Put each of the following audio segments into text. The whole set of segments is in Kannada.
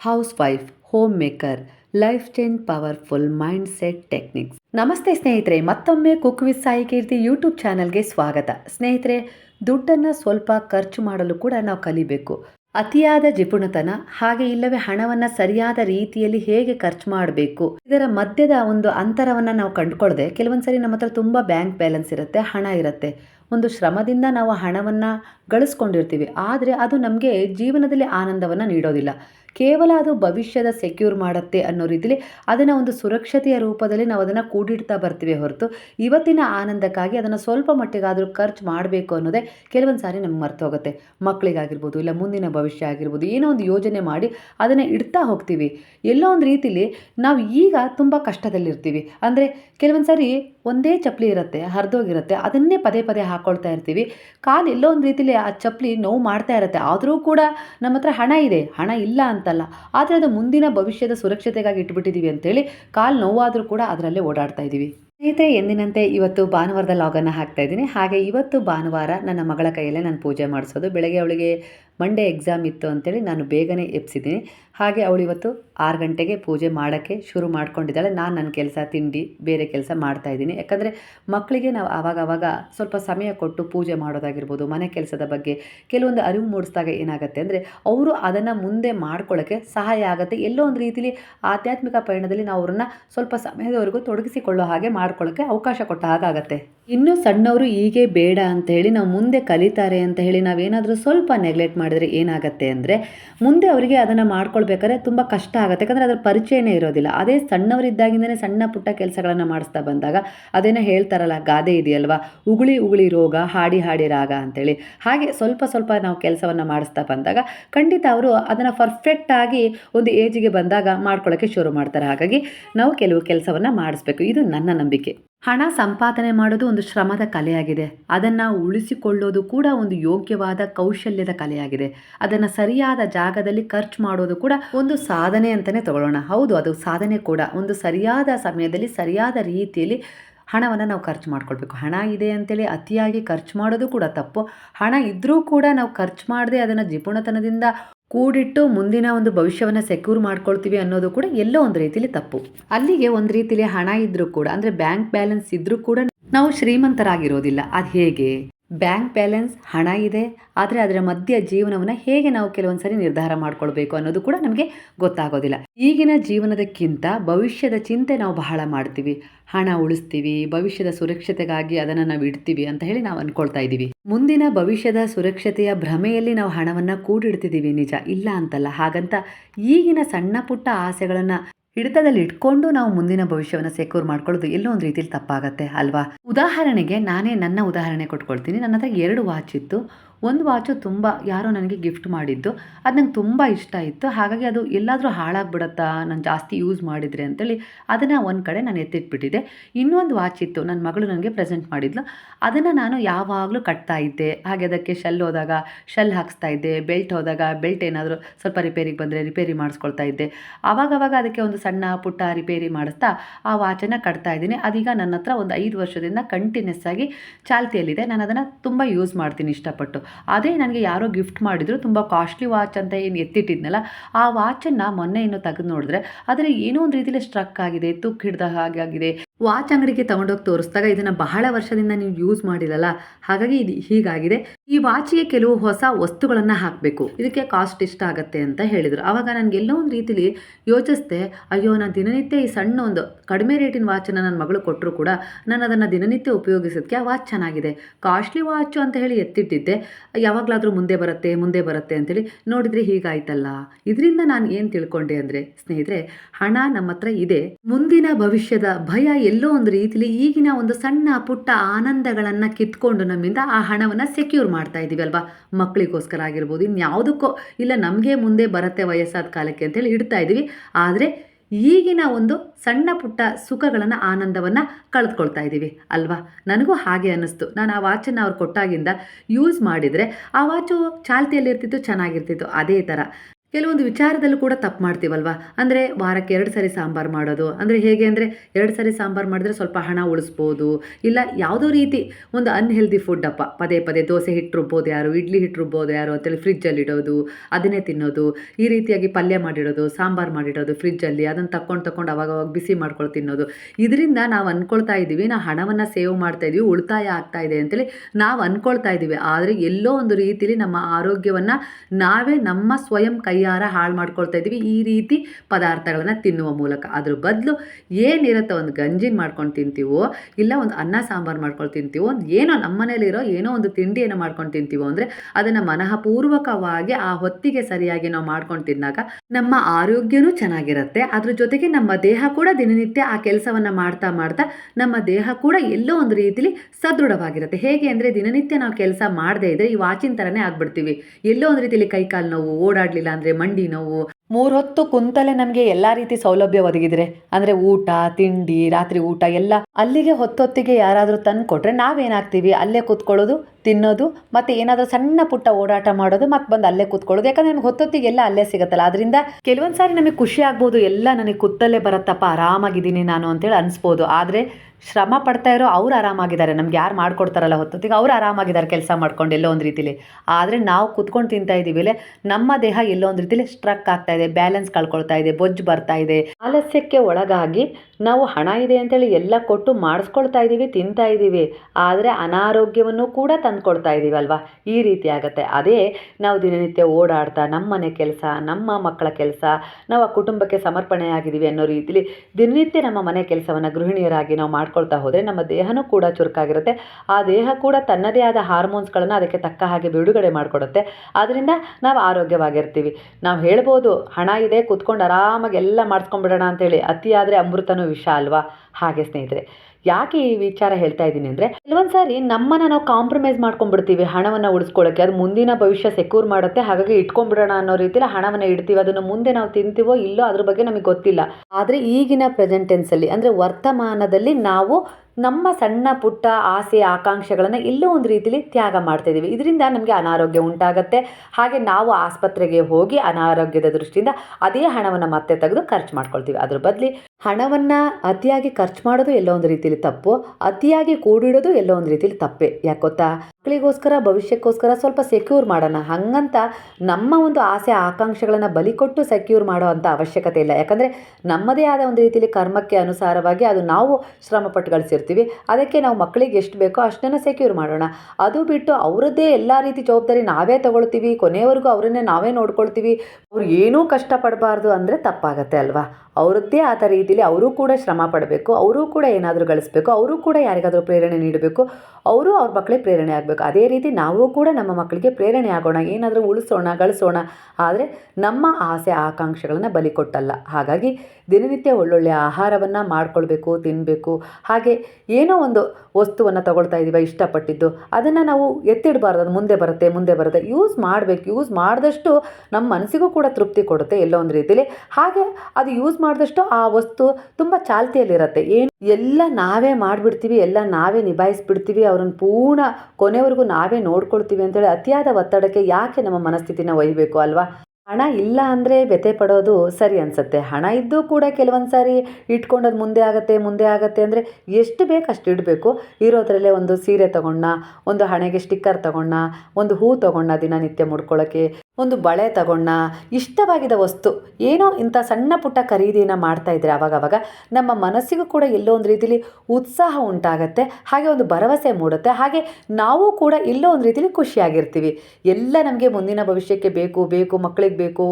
House wife home maker life change powerful mind set techniques. ನಮಸ್ತೆ ಸ್ನೇಹಿತರೆ, ಮತ್ತೊಮ್ಮೆ cook with Sai Keerthi YouTube ಚಾನಲ್ಗೆ ಸ್ವಾಗತ. ಸ್ನೇಹಿತರೆ, ದುಡ್ಡನ್ನು ಸ್ವಲ್ಪ ಖರ್ಚು ಮಾಡಲು ಕೂಡ ನಾವು ಕಲಿಬೇಕು. ಅತಿಯಾದ ಜಿಪುಣತನ, ಹಾಗೆ ಇಲ್ಲವೇ ಹಣವನ್ನು ಸರಿಯಾದ ರೀತಿಯಲ್ಲಿ ಹೇಗೆ ಖರ್ಚು ಮಾಡಬೇಕು, ಇದರ ಮಧ್ಯದ ಒಂದು ಅಂತರವನ್ನು ನಾವು ಕಂಡುಕೊಳ್ಳದೆ ಕೆಲವೊಂದು ಸರಿ ನಮ್ಮ ಹತ್ರ ತುಂಬ ಬ್ಯಾಂಕ್ ಬ್ಯಾಲೆನ್ಸ್ ಇರುತ್ತೆ, ಹಣ ಇರುತ್ತೆ. ಒಂದು ಶ್ರಮದಿಂದ ನಾವು ಹಣವನ್ನು ಗಳಿಸ್ಕೊಂಡಿರ್ತೀವಿ. ಆದರೆ ಅದು ನಮಗೆ ಜೀವನದಲ್ಲಿ ಆನಂದವನ್ನು ನೀಡೋದಿಲ್ಲ. ಕೇವಲ ಅದು ಭವಿಷ್ಯದ ಸೆಕ್ಯೂರ್ ಮಾಡುತ್ತೆ ಅನ್ನೋ ರೀತಿಲಿ ಅದನ್ನು ಒಂದು ಸುರಕ್ಷತೆಯ ರೂಪದಲ್ಲಿ ನಾವು ಅದನ್ನು ಕೂಡಿಡ್ತಾ ಬರ್ತೀವಿ ಹೊರತು. ಇವತ್ತಿನ ಆನಂದಕ್ಕಾಗಿ ಅದನ್ನು ಸ್ವಲ್ಪ ಮಟ್ಟಿಗಾದರೂ ಖರ್ಚು ಮಾಡಬೇಕು ಅನ್ನೋದೇ ಕೆಲವೊಂದು ಸಾರಿ ನಮ್ಗೆ ಮರ್ತು ಹೋಗುತ್ತೆ ಮಕ್ಕಳಿಗಾಗಿರ್ಬೋದು ಇಲ್ಲ ಮುಂದಿನ ಭವಿಷ್ಯ ಆಗಿರ್ಬೋದು ಏನೋ ಒಂದು ಯೋಜನೆ ಮಾಡಿ ಅದನ್ನು ಇಡ್ತಾ ಹೋಗ್ತೀವಿ. ಎಲ್ಲೋ ಒಂದು ರೀತಿಲಿ ನಾವು ಈಗ ತುಂಬ ಕಷ್ಟದಲ್ಲಿರ್ತೀವಿ. ಅಂದರೆ ಕೆಲವೊಂದು ಸಾರಿ ಒಂದೇ ಚಪ್ಪಲಿ ಇರುತ್ತೆ, ಹರಿದೋಗಿರುತ್ತೆ. ಅದನ್ನೇ ಪದೇ ಪದೇ ಹಾಕ್ಕೊಳ್ತಾ ಇರ್ತೀವಿ. ಕಾಲು ಎಲ್ಲೋ ಒಂದು ರೀತಿಲಿ ಆ ಚಪ್ಪಲಿ ನೋವು ಮಾಡ್ತಾ ಇರುತ್ತೆ. ಆದರೂ ಕೂಡ ನಮ್ಮ ಹತ್ರ ಹಣ ಇದೆ. ಹಣ ಇಲ್ಲ ಅಂತಲ್ಲ. ಆದರೆ ಅದು ಮುಂದಿನ ಭವಿಷ್ಯದ ಸುರಕ್ಷತೆಗಾಗಿ ಇಟ್ಬಿಟ್ಟಿದ್ದೀವಿ ಅಂತೇಳಿ ಕಾಲು ನೋವಾದರೂ ಕೂಡ ಅದರಲ್ಲೇ ಓಡಾಡ್ತಾ ಇದ್ದೀವಿ ಸ್ನೇಹಿತರೆ, ಎಂದಿನಂತೆ ಇವತ್ತು ಭಾನುವಾರದ ಲಾಗನ್ನು ಹಾಕ್ತಾ ಇದ್ದೀನಿ. ಹಾಗೆ ಇವತ್ತು ಭಾನುವಾರ ನನ್ನ ಮಗಳ ಕೈಯಲ್ಲೇ ನಾನು ಪೂಜೆ ಮಾಡಿಸೋದು. ಬೆಳಗ್ಗೆ ಅವಳಿಗೆ ಮಂಡೇ ಎಕ್ಸಾಮ್ ಇತ್ತು ಅಂತೇಳಿ ನಾನು ಬೇಗನೆ ಎಪ್ಸಿದ್ದೀನಿ ಹಾಗೆ ಅವಳು ಇವತ್ತು ಆರು ಗಂಟೆಗೆ ಪೂಜೆ ಮಾಡೋಕ್ಕೆ ಶುರು ಮಾಡ್ಕೊಂಡಿದ್ದಾಳೆ. ನಾನು ನನ್ನ ಕೆಲಸ, ತಿಂಡಿ, ಬೇರೆ ಕೆಲಸ ಮಾಡ್ತಾ ಇದ್ದೀನಿ. ಯಾಕಂದರೆ ಮಕ್ಕಳಿಗೆ ನಾವು ಆವಾಗ ಆವಾಗ ಸ್ವಲ್ಪ ಸಮಯ ಕೊಟ್ಟು ಪೂಜೆ ಮಾಡೋದಾಗಿರ್ಬೋದು, ಮನೆ ಕೆಲಸದ ಬಗ್ಗೆ ಕೆಲವೊಂದು ಅರಿವು ಮೂಡಿಸಿದಾಗ ಏನಾಗುತ್ತೆ ಅಂದರೆ ಅವರು ಅದನ್ನು ಮುಂದೆ ಮಾಡ್ಕೊಳ್ಳೋಕ್ಕೆ ಸಹಾಯ ಆಗುತ್ತೆ. ಎಲ್ಲೋ ಒಂದು ರೀತಿಲಿ ಆಧ್ಯಾತ್ಮಿಕ ಪಯಣದಲ್ಲಿ ನಾವು ಅವ್ರನ್ನ ಸ್ವಲ್ಪ ಸಮಯದವರೆಗೂ ತೊಡಗಿಸಿಕೊಳ್ಳೋ ಹಾಗೆ ಮಾಡ್ಕೊಳ್ಳೋಕ್ಕೆ ಅವಕಾಶ ಕೊಟ್ಟ ಹಾಗಾಗತ್ತೆ ಇನ್ನೂ ಸಣ್ಣವರು ಹೀಗೆ ಬೇಡ ಅಂತ ಹೇಳಿ ನಾವು ಮುಂದೆ ಕಲಿತಾರೆ ಅಂತ ಹೇಳಿ ನಾವೇನಾದರೂ ಸ್ವಲ್ಪ ನೆಗ್ಲೆಕ್ಟ್ ಮಾಡಿದ್ರೆ ಏನಾಗುತ್ತೆ ಅಂದರೆ ಮುಂದೆ ಅವರಿಗೆ ಅದನ್ನು ಮಾಡ್ಕೊಳ್ಬೇಕಾದ್ರೆ ತುಂಬ ಕಷ್ಟ ಆಗುತ್ತೆ. ಯಾಕಂದರೆ ಅದರ ಪರಿಚಯನೇ ಇರೋದಿಲ್ಲ. ಅದೇ ಸಣ್ಣವರಿದ್ದಾಗಿಂದನೇ ಸಣ್ಣ ಪುಟ್ಟ ಕೆಲಸಗಳನ್ನು ಮಾಡಿಸ್ತಾ ಬಂದಾಗ ಅದೇನೋ ಹೇಳ್ತಾರಲ್ಲ, ಗಾದೆ ಇದೆಯಲ್ವಾ? ಉಗುಳಿ ಉಗುಳಿ ರೋಗ, ಹಾಡಿ ಹಾಡಿ ರಾಗ ಅಂತೇಳಿ. ಹಾಗೆ ಸ್ವಲ್ಪ ಸ್ವಲ್ಪ ನಾವು ಕೆಲಸವನ್ನು ಮಾಡಿಸ್ತಾ ಬಂದಾಗ ಖಂಡಿತ ಅವರು ಅದನ್ನು ಪರ್ಫೆಕ್ಟಾಗಿ ಒಂದು ಏಜಿಗೆ ಬಂದಾಗ ಮಾಡ್ಕೊಳ್ಳೋಕ್ಕೆ ಶುರು ಮಾಡ್ತಾರೆ. ಹಾಗಾಗಿ ನಾವು ಕೆಲವು ಕೆಲಸವನ್ನು ಮಾಡಿಸ್ಬೇಕು. ಇದು ನನ್ನ ನಂಬಿಕೆ. ಹಣ ಸಂಪಾದನೆ ಮಾಡೋದು ಒಂದು ಶ್ರಮದ ಕಲೆಯಾಗಿದೆ. ಅದನ್ನು ಉಳಿಸಿಕೊಳ್ಳೋದು ಕೂಡ ಒಂದು ಯೋಗ್ಯವಾದ ಕೌಶಲ್ಯದ ಕಲೆಯಾಗಿದೆ. ಅದನ್ನು ಸರಿಯಾದ ಜಾಗದಲ್ಲಿ ಖರ್ಚು ಮಾಡೋದು ಕೂಡ ಒಂದು ಸಾಧನೆ ಅಂತಲೇ ತಗೊಳ್ಳೋಣ. ಹೌದು, ಅದು ಸಾಧನೆ ಕೂಡ. ಒಂದು ಸರಿಯಾದ ಸಮಯದಲ್ಲಿ ಸರಿಯಾದ ರೀತಿಯಲ್ಲಿ ಹಣವನ್ನು ನಾವು ಖರ್ಚು ಮಾಡ್ಕೊಳ್ಬೇಕು. ಹಣ ಇದೆ ಅಂತೇಳಿ ಅತಿಯಾಗಿ ಖರ್ಚು ಮಾಡೋದು ಕೂಡ ತಪ್ಪು. ಹಣ ಇದ್ದರೂ ಕೂಡ ನಾವು ಖರ್ಚು ಮಾಡದೆ ಅದನ್ನು ಜಿಪುಣತನದಿಂದ ಕೂಡಿಟ್ಟು ಮುಂದಿನ ಒಂದು ಭವಿಷ್ಯವನ್ನು ಸೆಕ್ಯೂರ್ ಮಾಡ್ಕೊಳ್ತೀವಿ ಅನ್ನೋದು ಕೂಡ ಎಲ್ಲೋ ಒಂದು ರೀತಿಲಿ ತಪ್ಪು. ಅಲ್ಲಿಗೆ ಒಂದು ರೀತಿಲಿ ಹಣ ಇದ್ದರೂ ಕೂಡ, ಅಂದರೆ ಬ್ಯಾಂಕ್ ಬ್ಯಾಲೆನ್ಸ್ ಇದ್ದರೂ ಕೂಡ ನಾವು ಶ್ರೀಮಂತರಾಗಿರೋದಿಲ್ಲ. ಅದು ಹೇಗೆ? ಬ್ಯಾಂಕ್ ಬ್ಯಾಲೆನ್ಸ್, ಹಣ ಇದೆ, ಆದರೆ ಅದರ ಮಧ್ಯ ಜೀವನವನ್ನು ಹೇಗೆ ನಾವು ಕೆಲವೊಂದು ಸರಿ ನಿರ್ಧಾರ ಮಾಡ್ಕೊಳ್ಬೇಕು ಅನ್ನೋದು ಕೂಡ ನಮಗೆ ಗೊತ್ತಾಗೋದಿಲ್ಲ. ಈಗಿನ ಜೀವನದಕ್ಕಿಂತ ಭವಿಷ್ಯದ ಚಿಂತೆ ನಾವು ಬಹಳ ಮಾಡ್ತೀವಿ. ಹಣ ಉಳಿಸ್ತೀವಿ, ಭವಿಷ್ಯದ ಸುರಕ್ಷತೆಗಾಗಿ ಅದನ್ನು ನಾವು ಇಡ್ತೀವಿ ಅಂತ ಹೇಳಿ ನಾವು ಅಂದ್ಕೊಳ್ತಾ ಇದ್ದೀವಿ ಮುಂದಿನ ಭವಿಷ್ಯದ ಸುರಕ್ಷತೆಯ ಭ್ರಮೆಯಲ್ಲಿ ನಾವು ಹಣವನ್ನು ಕೂಡಿಡ್ತಿದ್ದೀವಿ ನಿಜ, ಇಲ್ಲ ಅಂತಲ್ಲ. ಹಾಗಂತ ಈಗಿನ ಸಣ್ಣ ಪುಟ್ಟ ಆಸೆಗಳನ್ನು ಹಿಡಿತದಲ್ಲಿ ಇಟ್ಕೊಂಡು ನಾವು ಮುಂದಿನ ಭವಿಷ್ಯವನ್ನು ಸೆಕ್ಯೂರ್ ಮಾಡ್ಕೊಳ್ಳೋದು ಎಲ್ಲೋ ಒಂದು ರೀತಿಯಲ್ಲಿ ತಪ್ಪಾಗತ್ತೆ, ಅಲ್ವಾ? ಉದಾಹರಣೆಗೆ ನಾನೇ ನನ್ನ ಉದಾಹರಣೆ ಕೊಟ್ಕೊಳ್ತೀನಿ. ನನ್ನ ಹತ್ರ ಎರಡು ವಾಚ್ ಇತ್ತು. ಒಂದು ವಾಚು ತುಂಬ ಯಾರೋ ನನಗೆ ಗಿಫ್ಟ್ ಮಾಡಿದ್ದು, ಅದು ನಂಗೆ ತುಂಬ ಇಷ್ಟ ಇತ್ತು ಹಾಗಾಗಿ ಅದು ಎಲ್ಲಾದರೂ ಹಾಳಾಗ್ಬಿಡತ್ತಾ, ನಾನು ಜಾಸ್ತಿ ಯೂಸ್ ಮಾಡಿದರೆ ಅಂತೇಳಿ ಅದನ್ನು ಒಂದು ಕಡೆ ನಾನು ಎತ್ತಿಟ್ಬಿಟ್ಟಿದ್ದೆ. ಇನ್ನೊಂದು ವಾಚ್ ಇತ್ತು ನನ್ನ ಮಗಳು ನನಗೆ ಪ್ರೆಸೆಂಟ್ ಮಾಡಿದ್ಲು. ಅದನ್ನು ನಾನು ಯಾವಾಗಲೂ ಕಟ್ತಾ ಇದ್ದೆ. ಹಾಗೆ ಅದಕ್ಕೆ ಶೆಲ್ ಹೋದಾಗ ಶೆಲ್ ಹಾಕಿಸ್ತಾ ಇದ್ದೆ. ಬೆಲ್ಟ್ ಹೋದಾಗ ಬೆಲ್ಟ್ ಏನಾದರೂ ಸ್ವಲ್ಪ ರಿಪೇರಿಗೆ ಬಂದರೆ ರಿಪೇರಿ ಮಾಡಿಸ್ಕೊಳ್ತಾ ಇದ್ದೆ. ಆವಾಗವಾಗ ಅದಕ್ಕೆ ಒಂದು ಸಣ್ಣ ಪುಟ್ಟ ರಿಪೇರಿ ಮಾಡಿಸ್ತಾ ಆ ವಾಚನ್ನು ಕಟ್ತಾ ಇದ್ದೀನಿ. ಅದೀಗ ನನ್ನ ಹತ್ರ ಒಂದು ಐದು ವರ್ಷದಿಂದ ಕಂಟಿನ್ಯೂಸ್ ಆಗಿ ಚಾಲ್ತಿಯಲ್ಲಿದೆ. ನಾನು ಅದನ್ನು ತುಂಬ ಯೂಸ್ ಮಾಡ್ತೀನಿ ಇಷ್ಟಪಟ್ಟು. ಅದೇ ನನಗೆ ಯಾರೋ ಗಿಫ್ಟ್ ಮಾಡಿದ್ರು, ತುಂಬ ಕಾಸ್ಟ್ಲಿ ವಾಚ್ ಅಂತ ಏನು ಎತ್ತಿಟ್ಟಿದ್ನಲ್ಲ, ಆ ವಾಚನ್ನು ಮೊನ್ನೆ ಇನ್ನು ತೆಗೆದು ನೋಡಿದ್ರೆ ಆದರೆ ಏನೋ ಒಂದು ರೀತಿಯಲ್ಲಿ ಸ್ಟ್ರಕ್ ಆಗಿದೆ ತುಕ್ಕು ಹಿಡ್ದ ಹಾಗೆ ಆಗಿದೆ. ವಾಚ್ ಅಂಗಡಿಗೆ ತಗೊಂಡೋಗಿ ತೋರಿಸಿದಾಗ ಇದನ್ನು ಬಹಳ ವರ್ಷದಿಂದ ನೀವು ಯೂಸ್ ಮಾಡಿರಲ್ಲ, ಹಾಗಾಗಿ ಇದು ಹೀಗಾಗಿದೆ. ಈ ವಾಚಿಗೆ ಕೆಲವು ಹೊಸ ವಸ್ತುಗಳನ್ನು ಹಾಕಬೇಕು. ಇದಕ್ಕೆ ಕಾಸ್ಟ್ ಇಷ್ಟ ಆಗುತ್ತೆ ಅಂತ ಹೇಳಿದರು. ಆವಾಗ ನನಗೆ ಎಲ್ಲೋ ಒಂದು ರೀತಿಲಿ ಯೋಚಿಸ್ದೆ, ಅಯ್ಯೋ, ನಾನು ದಿನನಿತ್ಯ ಈ ಸಣ್ಣ ಒಂದು ಕಡಿಮೆ ರೇಟಿನ ವಾಚನ್ನು ನನ್ನ ಮಗಳು ಕೊಟ್ಟರು ಕೂಡ ನಾನು ಅದನ್ನು ದಿನನಿತ್ಯ ಉಪಯೋಗಿಸೋದಕ್ಕೆ ಆ ವಾಚ್ ಚೆನ್ನಾಗಿದೆ. ಕಾಸ್ಟ್ಲಿ ವಾಚು ಅಂತ ಹೇಳಿ ಎತ್ತಿಟ್ಟಿದ್ದೆ. ಯಾವಾಗಲಾದರೂ ಮುಂದೆ ಬರುತ್ತೆ ಮುಂದೆ ಬರುತ್ತೆ ಅಂತೇಳಿ ನೋಡಿದರೆ ಹೀಗಾಯ್ತಲ್ಲ. ಇದರಿಂದ ನಾನು ಏನು ತಿಳ್ಕೊಂಡೆ ಅಂದರೆ, ಸ್ನೇಹಿತರೆ, ಹಣ ನಮ್ಮ ಹತ್ರ ಇದೆ. ಮುಂದಿನ ಭವಿಷ್ಯದ ಭಯ ಎಲ್ಲೋ ಒಂದು ರೀತಿಲಿ ಈಗಿನ ಒಂದು ಸಣ್ಣ ಪುಟ್ಟ ಆನಂದಗಳನ್ನು ಕಿತ್ಕೊಂಡು ನಮ್ಮಿಂದ ಆ ಹಣವನ್ನು ಸೆಕ್ಯೂರ್ ಮಾಡ್ತಾ ಇದ್ದೀವಿ ಅಲ್ವಾ? ಮಕ್ಕಳಿಗೋಸ್ಕರ ಆಗಿರ್ಬೋದು, ಇನ್ಯಾವುದಕ್ಕೋ. ಇಲ್ಲ, ನಮಗೆ ಮುಂದೆ ಬರುತ್ತೆ ವಯಸ್ಸಾದ ಕಾಲಕ್ಕೆ ಅಂತೇಳಿ ಇಡ್ತಾ ಇದ್ದೀವಿ ಆದರೆ ಈಗಿನ ಒಂದು ಸಣ್ಣ ಪುಟ್ಟ ಸುಖಗಳನ್ನು, ಆನಂದವನ್ನು ಕಳೆದುಕೊಳ್ತಾ ಇದ್ದೀವಿ ಅಲ್ವಾ? ನನಗೂ ಹಾಗೆ ಅನ್ನಿಸ್ತು. ನಾನು ಆ ವಾಚನ್ನು ಅವ್ರು ಕೊಟ್ಟಾಗಿಂದ ಯೂಸ್ ಮಾಡಿದರೆ ಆ ವಾಚು ಚಾಲ್ತಿಯಲ್ಲಿರ್ತಿತ್ತು, ಚೆನ್ನಾಗಿರ್ತಿತ್ತು. ಅದೇ ಥರ ಕೆಲವೊಂದು ವಿಚಾರದಲ್ಲೂ ಕೂಡ ತಪ್ಪು ಮಾಡ್ತೀವಲ್ವಾ? ಅಂದರೆ ವಾರಕ್ಕೆ ಎರಡು ಸರಿ ಸಾಂಬಾರು ಮಾಡೋದು. ಅಂದರೆ ಹೇಗೆ ಅಂದರೆ ಎರಡು ಸರಿ ಸಾಂಬಾರು ಮಾಡಿದ್ರೆ ಸ್ವಲ್ಪ ಹಣ ಉಳಿಸ್ಬೋದು. ಇಲ್ಲ ಯಾವುದೋ ರೀತಿ ಒಂದು ಅನ್ಹೆಲ್ದಿ ಫುಡ್ ಅಪ್ಪ. ಪದೇ ಪದೇ ದೋಸೆ ಹಿಟ್ಟು ರುಬ್ಬೋದು ಯಾರು, ಇಡ್ಲಿ ಹಿಟ್ಟು ರುಬ್ಬೋದು ಯಾರು ಅಂತೇಳಿ ಫ್ರಿಜ್ಜಲ್ಲಿ ಇಡೋದು, ಅದನ್ನೇ ತಿನ್ನೋದು, ಈ ರೀತಿಯಾಗಿ ಪಲ್ಯ ಮಾಡಿಡೋದು, ಸಾಂಬಾರು ಮಾಡಿಡೋದು ಫ್ರಿಜ್ಜಲ್ಲಿ ಅದನ್ನು ತಕೊಂಡು ತಕೊಂಡು ಅವಾಗ ಅವಾಗ ಬಿಸಿ ಮಾಡ್ಕೊಂಡು ತಿನ್ನೋದು. ಇದರಿಂದ ನಾವು ಅಂದ್ಕೊಳ್ತಾ ಇದ್ದೀವಿ ನಾವು ಹಣವನ್ನು ಸೇವ್ ಮಾಡ್ತಾ ಇದ್ದೀವಿ ಉಳಿತಾಯ ಆಗ್ತಾ ಇದೆ ಅಂತೇಳಿ ನಾವು ಅಂದ್ಕೊಳ್ತಾ ಇದ್ದೀವಿ ಆದರೆ ಎಲ್ಲೋ ಒಂದು ರೀತಿಯಲ್ಲಿ ನಮ್ಮ ಆರೋಗ್ಯವನ್ನು ನಾವೇ ನಮ್ಮ ಸ್ವಯಂ ಕೈಯಾರ ಹಾಳು ಮಾಡ್ಕೊಳ್ತಾ ಇದ್ದೀವಿ. ಈ ರೀತಿ ಪದಾರ್ಥಗಳನ್ನು ತಿನ್ನುವ ಮೂಲಕ. ಅದ್ರ ಬದಲು ಏನಿರುತ್ತೆ ಒಂದು ಗಂಜಿನ ಮಾಡ್ಕೊಂಡು ತಿಂತೀವೋ, ಇಲ್ಲ ಒಂದು ಅನ್ನ ಸಾಂಬಾರು ಮಾಡ್ಕೊಂಡು ತಿಂತೀವೋ, ಒಂದು ಏನೋ ನಮ್ಮ ಮನೇಲಿರೋ ಏನೋ ಒಂದು ತಿಂಡಿಯನ್ನು ಮಾಡ್ಕೊಂಡು ತಿಂತೀವೋ ಅಂದರೆ ಅದನ್ನು ಮನಃಪೂರ್ವಕವಾಗಿ ಆ ಹೊತ್ತಿಗೆ ಸರಿಯಾಗಿ ನಾವು ಮಾಡ್ಕೊಂಡು ತಿಂದಾಗ ನಮ್ಮ ಆರೋಗ್ಯನೂ ಚೆನ್ನಾಗಿರುತ್ತೆ. ಅದ್ರ ಜೊತೆಗೆ ನಮ್ಮ ದೇಹ ಕೂಡ ದಿನನಿತ್ಯ ಆ ಕೆಲಸವನ್ನು ಮಾಡ್ತಾ ಮಾಡ್ತಾ ನಮ್ಮ ದೇಹ ಕೂಡ ಎಲ್ಲೋ ಒಂದು ರೀತಿಲಿ ಸದೃಢವಾಗಿರುತ್ತೆ. ಹೇಗೆ ಅಂದರೆ ದಿನನಿತ್ಯ ನಾವು ಕೆಲಸ ಮಾಡದೇ ಇದ್ದರೆ ಈ ವಾಚಿನ ಥರನೇ ಆಗ್ಬಿಡ್ತೀವಿ. ಎಲ್ಲೋ ಒಂದು ರೀತಿಯಲ್ಲಿ ಕೈಕಾಲು ನೋವು, ಓಡಾಡಲಿಲ್ಲ ಅಂದರೆ ಮಂಡಿ ನೋವು. ಮೂರು ಹೊತ್ತು ಕುಂತಲೇ ನಮಗೆ ಎಲ್ಲ ರೀತಿ ಸೌಲಭ್ಯ ಒದಗಿದ್ರೆ, ಅಂದರೆ ಊಟ, ತಿಂಡಿ, ರಾತ್ರಿ ಊಟ ಎಲ್ಲ ಅಲ್ಲಿಗೆ ಹೊತ್ತೊತ್ತಿಗೆ ಯಾರಾದರೂ ತಂದು ಕೊಟ್ಟರೆ ನಾವೇನಾಗ್ತೀವಿ? ಅಲ್ಲೇ ಕೂತ್ಕೊಳ್ಳೋದು, ತಿನ್ನೋದು, ಮತ್ತು ಏನಾದರೂ ಸಣ್ಣ ಪುಟ್ಟ ಓಡಾಟ ಮಾಡೋದು ಮತ್ತೆ ಬಂದು ಅಲ್ಲೇ ಕೂತ್ಕೊಳ್ಳೋದು. ಯಾಕಂದರೆ ನಮ್ಗೆ ಹೊತ್ತೊತ್ತಿಗೆ ಎಲ್ಲ ಅಲ್ಲೇ ಸಿಗುತ್ತಲ್ಲ. ಅದರಿಂದ ಕೆಲವೊಂದು ಸಾರಿ ನಮಗೆ ಖುಷಿ ಆಗ್ಬೋದು, ಎಲ್ಲ ನನಗೆ ಕುತ್ತಲ್ಲೇ ಬರುತ್ತಪ್ಪ, ಆರಾಮಾಗಿದ್ದೀನಿ ನಾನು ಅಂತೇಳಿ ಅನಿಸ್ಬೋದು. ಆದರೆ ಶ್ರಮ ಪಡ್ತಾ ಇರೋ ಅವ್ರು ಆರಾಮಾಗಿದ್ದಾರೆ. ನಮ್ಗೆ ಯಾರು ಮಾಡ್ಕೊಡ್ತಾರಲ್ಲ ಹೊತ್ತೊತ್ತಿಗೆ ಅವ್ರು ಆರಾಮಾಗಿದ್ದಾರೆ ಕೆಲಸ ಮಾಡ್ಕೊಂಡು ಎಲ್ಲೋ ಒಂದು ರೀತಿಲಿ. ಆದರೆ ನಾವು ಕುತ್ಕೊಂಡು ತಿಂತಾ ಇದ್ದೀವಿ ಇಲ್ಲೇ ನಮ್ಮ ದೇಹ ಎಲ್ಲೋ ಒಂದು ರೀತಿಲಿ ಸ್ಟ್ರಕ್ ಆಗ್ತಾ ಇದೆ, ಬ್ಯಾಲೆನ್ಸ್ ಕಳ್ಕೊಳ್ತಾ ಇದೆ, ಬೊಜ್ಜು ಬರ್ತಾ ಇದೆ. ಆಲಸ್ಯಕ್ಕೆ ಒಳಗಾಗಿ ನಾವು ಹಣ ಇದೆ ಅಂತೇಳಿ ಎಲ್ಲ ಕೊಟ್ಟು ಮಾಡಿಸ್ಕೊಳ್ತಾ ಇದ್ದೀವಿ, ತಿಂತಾ ಇದ್ದೀವಿ, ಆದರೆ ಅನಾರೋಗ್ಯವನ್ನು ಕೂಡ ತಂದ್ಕೊಳ್ತಾ ಇದ್ದೀವಿ ಅಲ್ವಾ? ಈ ರೀತಿ ಆಗುತ್ತೆ. ಅದೇ ನಾವು ದಿನನಿತ್ಯ ಓಡಾಡ್ತಾ, ನಮ್ಮ ಮನೆ ಕೆಲಸ, ನಮ್ಮ ಮಕ್ಕಳ ಕೆಲಸ, ನಾವು ಆ ಕುಟುಂಬಕ್ಕೆ ಸಮರ್ಪಣೆ ಆಗಿದ್ದೀವಿ ಅನ್ನೋ ರೀತಿಲಿ ದಿನನಿತ್ಯ ನಮ್ಮ ಮನೆ ಕೆಲಸವನ್ನು ಗೃಹಿಣಿಯರಾಗಿ ನಾವು ಮಾಡ್ಕೊಳ್ತಾ ಹೋದರೆ ನಮ್ಮ ದೇಹನೂ ಕೂಡ ಚುರುಕಾಗಿರುತ್ತೆ. ಆ ದೇಹ ಕೂಡ ತನ್ನದೇ ಆದ ಹಾರ್ಮೋನ್ಸ್ಗಳನ್ನು ಅದಕ್ಕೆ ತಕ್ಕ ಹಾಗೆ ಬಿಡುಗಡೆ ಮಾಡಿಕೊಡುತ್ತೆ. ಆದ್ದರಿಂದ ನಾವು ಆರೋಗ್ಯವಾಗಿರ್ತೀವಿ. ನಾವು ಹೇಳ್ಬೋದು, ಹಣ ಇದೆ, ಕೂತ್ಕೊಂಡು ಆರಾಮಾಗಿ ಎಲ್ಲ ಮಾಡಿಸ್ಕೊಂಡ್ಬಿಡೋಣ ಅಂತೇಳಿ. ಅತಿಯಾದರೆ ಅಮೃತನೂ ವಿಷ ಅಲ್ವಾ? ಹಾಗೆ ಸ್ನೇಹಿತರೆ, ಯಾಕೆ ಈ ವಿಚಾರ ಹೇಳ್ತಾ ಇದ್ದೀನಿ ಅಂದರೆ, ಕೆಲವೊಂದು ಸಾರಿ ನಮ್ಮನ್ನು ನಾವು ಕಾಂಪ್ರಮೈಸ್ ಮಾಡ್ಕೊಂಡ್ಬಿಡ್ತೀವಿ ಹಣವನ್ನು ಉಳಿಸ್ಕೊಳ್ಳೋಕ್ಕೆ ಅದು ಮುಂದಿನ ಭವಿಷ್ಯ ಸೆಕ್ಯೂರ್ ಮಾಡುತ್ತೆ. ಹಾಗಾಗಿ ಇಟ್ಕೊಂಡ್ಬಿಡೋಣ ಅನ್ನೋ ರೀತಿಯಲ್ಲಿ ಹಣವನ್ನು ಇಡ್ತೀವಿ. ಅದನ್ನು ಮುಂದೆ ನಾವು ತಿಂತೀವೋ ಇಲ್ಲೋ ಅದ್ರ ಬಗ್ಗೆ ನಮಗೆ ಗೊತ್ತಿಲ್ಲ. ಆದರೆ ಈಗಿನ ಪ್ರೆಸೆಂಟ್ ಟೆನ್ಸಲ್ಲಿ ಅಂದರೆ ವರ್ತಮಾನದಲ್ಲಿ ನಾವು ನಮ್ಮ ಸಣ್ಣ ಪುಟ್ಟ ಆಸೆ, ಆಕಾಂಕ್ಷೆಗಳನ್ನು ಎಲ್ಲೋ ಒಂದು ರೀತಿಯಲ್ಲಿ ತ್ಯಾಗ ಮಾಡ್ತಾ ಇದ್ದೀವಿ ಇದರಿಂದ ನಮಗೆ ಅನಾರೋಗ್ಯ ಉಂಟಾಗುತ್ತೆ. ಹಾಗೆ ನಾವು ಆಸ್ಪತ್ರೆಗೆ ಹೋಗಿ ಅನಾರೋಗ್ಯದ ದೃಷ್ಟಿಯಿಂದ ಅದೇ ಹಣವನ್ನು ಮತ್ತೆ ತೆಗೆದು ಖರ್ಚು ಮಾಡ್ಕೊಳ್ತೀವಿ. ಅದ್ರ ಬದಲಿ ಹಣವನ್ನು ಅತಿಯಾಗಿ ಖರ್ಚು ಮಾಡೋದು ಎಲ್ಲೋ ಒಂದು ರೀತಿಯಲ್ಲಿ ತಪ್ಪು, ಅತಿಯಾಗಿ ಕೂಡಿಡೋದು ಎಲ್ಲೋ ಒಂದು ರೀತಿಯಲ್ಲಿ ತಪ್ಪೇ. ಯಾಕೆ ಗೊತ್ತಾ? ಮಕ್ಕಳಿಗೋಸ್ಕರ ಭವಿಷ್ಯಕ್ಕೋಸ್ಕರ ಸ್ವಲ್ಪ ಸೆಕ್ಯೂರ್ ಮಾಡೋಣ. ಹಾಗಂತ ನಮ್ಮ ಒಂದು ಆಸೆ, ಆಕಾಂಕ್ಷೆಗಳನ್ನು ಬಲಿ ಕೊಟ್ಟು ಸೆಕ್ಯೂರ್ ಮಾಡೋ ಅಂತ ಅವಶ್ಯಕತೆ ಇಲ್ಲ. ಯಾಕಂದರೆ ನಮ್ಮದೇ ಆದ ಒಂದು ರೀತಿಯಲ್ಲಿ ಕರ್ಮಕ್ಕೆ ಅನುಸಾರವಾಗಿ ಅದು ನಾವು ಶ್ರಮಪಟ್ಟು ಗಳಿಸಿರ್ತೀವಿ. ಅದಕ್ಕೆ ನಾವು ಮಕ್ಕಳಿಗೆ ಎಷ್ಟು ಬೇಕೋ ಅಷ್ಟನ್ನು ಸೆಕ್ಯೂರ್ ಮಾಡೋಣ. ಅದು ಬಿಟ್ಟು ಅವರದ್ದೇ ಎಲ್ಲ ರೀತಿ ಜವಾಬ್ದಾರಿ ನಾವೇ ತಗೊಳ್ತೀವಿ. ಕೊನೆಯವರೆಗೂ ಅವರನ್ನೇ ನಾವೇ ನೋಡ್ಕೊಳ್ತೀವಿ. ಅವ್ರು ಏನೂ ಕಷ್ಟಪಡಬಾರ್ದು ಅಂದರೆ ತಪ್ಪಾಗತ್ತೆ ಅಲ್ವಾ? ಅವರದ್ದೇ ಆದ ರೀತಿಯಲ್ಲಿ ಅವರೂ ಕೂಡ ಶ್ರಮ ಪಡಬೇಕು, ಅವರೂ ಕೂಡ ಏನಾದರೂ ಗಳಿಸ್ಬೇಕು, ಅವರೂ ಕೂಡ ಯಾರಿಗಾದರೂ ಪ್ರೇರಣೆ ನೀಡಬೇಕು. ಅವರು ಅವ್ರ ಮಕ್ಕಳಿಗೆ ಪ್ರೇರಣೆ ಆಗಬೇಕು. ಅದೇ ರೀತಿ ನಾವು ಕೂಡ ನಮ್ಮ ಮಕ್ಕಳಿಗೆ ಪ್ರೇರಣೆ ಆಗೋಣ, ಏನಾದರೂ ಉಳಿಸೋಣ, ಗಳಿಸೋಣ. ಆದರೆ ನಮ್ಮ ಆಸೆ, ಆಕಾಂಕ್ಷೆಗಳನ್ನು ಬಲಿ ಕೊಟ್ಟಲ್ಲ. ಹಾಗಾಗಿ ದಿನನಿತ್ಯ ಒಳ್ಳೊಳ್ಳೆಯ ಆಹಾರವನ್ನು ಮಾಡ್ಕೊಳ್ಬೇಕು ತಿನ್ನಬೇಕು ಹಾಗೆ ಏನೋ ಒಂದು ವಸ್ತುವನ್ನು ತಗೊಳ್ತಾ ಇದ್ದೀವ ಇಷ್ಟಪಟ್ಟಿದ್ದು, ಅದನ್ನು ನಾವು ಎತ್ತಿಡಬಾರ್ದು, ಅದು ಮುಂದೆ ಬರುತ್ತೆ ಮುಂದೆ ಬರುತ್ತೆ. ಯೂಸ್ ಮಾಡಬೇಕು, ಯೂಸ್ ಮಾಡಿದಷ್ಟು ನಮ್ಮ ಮನಸ್ಸಿಗೂ ಕೂಡ ತೃಪ್ತಿ ಕೊಡುತ್ತೆ ಎಲ್ಲೋ ಒಂದು ರೀತಿಯಲ್ಲಿ ಹಾಗೆ ಅದು ಯೂಸ್ ಮಾಡಿದಷ್ಟು ಆ ವಸ್ತು ತುಂಬ ಚಾಲ್ತಿಯಲ್ಲಿರುತ್ತೆ. ಏನು ಎಲ್ಲ ನಾವೇ ಮಾಡಿಬಿಡ್ತೀವಿ, ಎಲ್ಲ ನಾವೇ ನಿಭಾಯಿಸ್ಬಿಡ್ತೀವಿ ಅವ್ರನ್ನ ಪೂರ್ಣ ಕೊನೆವರೆಗೂ ನಾವೇ ನೋಡ್ಕೊಳ್ತೀವಿ ಅಂತೇಳಿ ಅತಿಯಾದ ಒತ್ತಡಕ್ಕೆ ಯಾಕೆ ನಮ್ಮ ಮನಸ್ಥಿತಿನ ಒಯ್ಬೇಕು ಅಲ್ವಾ? ಹಣ ಇಲ್ಲ ಅಂದರೆ ವ್ಯಥೆ ಪಡೋದು ಸರಿ ಅನಿಸುತ್ತೆ. ಹಣ ಇದ್ದೂ ಕೂಡ ಕೆಲವೊಂದು ಸಾರಿ ಇಟ್ಕೊಂಡೋದು ಮುಂದೆ ಆಗುತ್ತೆ ಮುಂದೆ ಆಗುತ್ತೆ ಅಂದರೆ ಎಷ್ಟು ಬೇಕು ಅಷ್ಟು ಇಡಬೇಕು. ಇರೋದ್ರಲ್ಲೇ ಒಂದು ಸೀರೆ ತಗೊಂಡ ಒಂದು ಹಣೆಗೆ ಸ್ಟಿಕ್ಕರ್ ತಗೊಂಡ ಒಂದು ಹೂ ತಗೊಂಡ ದಿನನಿತ್ಯ ಮುಡ್ಕೊಳ್ಳೋಕ್ಕೆ ಒಂದು ಬಳೆ ತಗೊಂಡ ಇಷ್ಟವಾಗಿದ ವಸ್ತು. ಏನೋ ಇಂಥ ಸಣ್ಣ ಪುಟ್ಟ ಖರೀದಿಯನ್ನು ಮಾಡ್ತಾ ಇದ್ರೆ ಅವಾಗವಾಗ? ನಮ್ಮ ಮನಸ್ಸಿಗೂ ಕೂಡ ಎಲ್ಲೋ ಒಂದು ರೀತಿಲಿ ಉತ್ಸಾಹ ಉಂಟಾಗತ್ತೆ, ಹಾಗೆ ಒಂದು ಭರವಸೆ ಮೂಡುತ್ತೆ, ಹಾಗೆ ನಾವು ಕೂಡ ಎಲ್ಲೋ ಒಂದು ರೀತಿಲಿ ಖುಷಿಯಾಗಿರ್ತೀವಿ. ಎಲ್ಲ ನಮಗೆ ಮುಂದಿನ ಭವಿಷ್ಯಕ್ಕೆ ಬೇಕು ಬೇಕು ಮಕ್ಕಳಿಗೆ ಬೇಕು,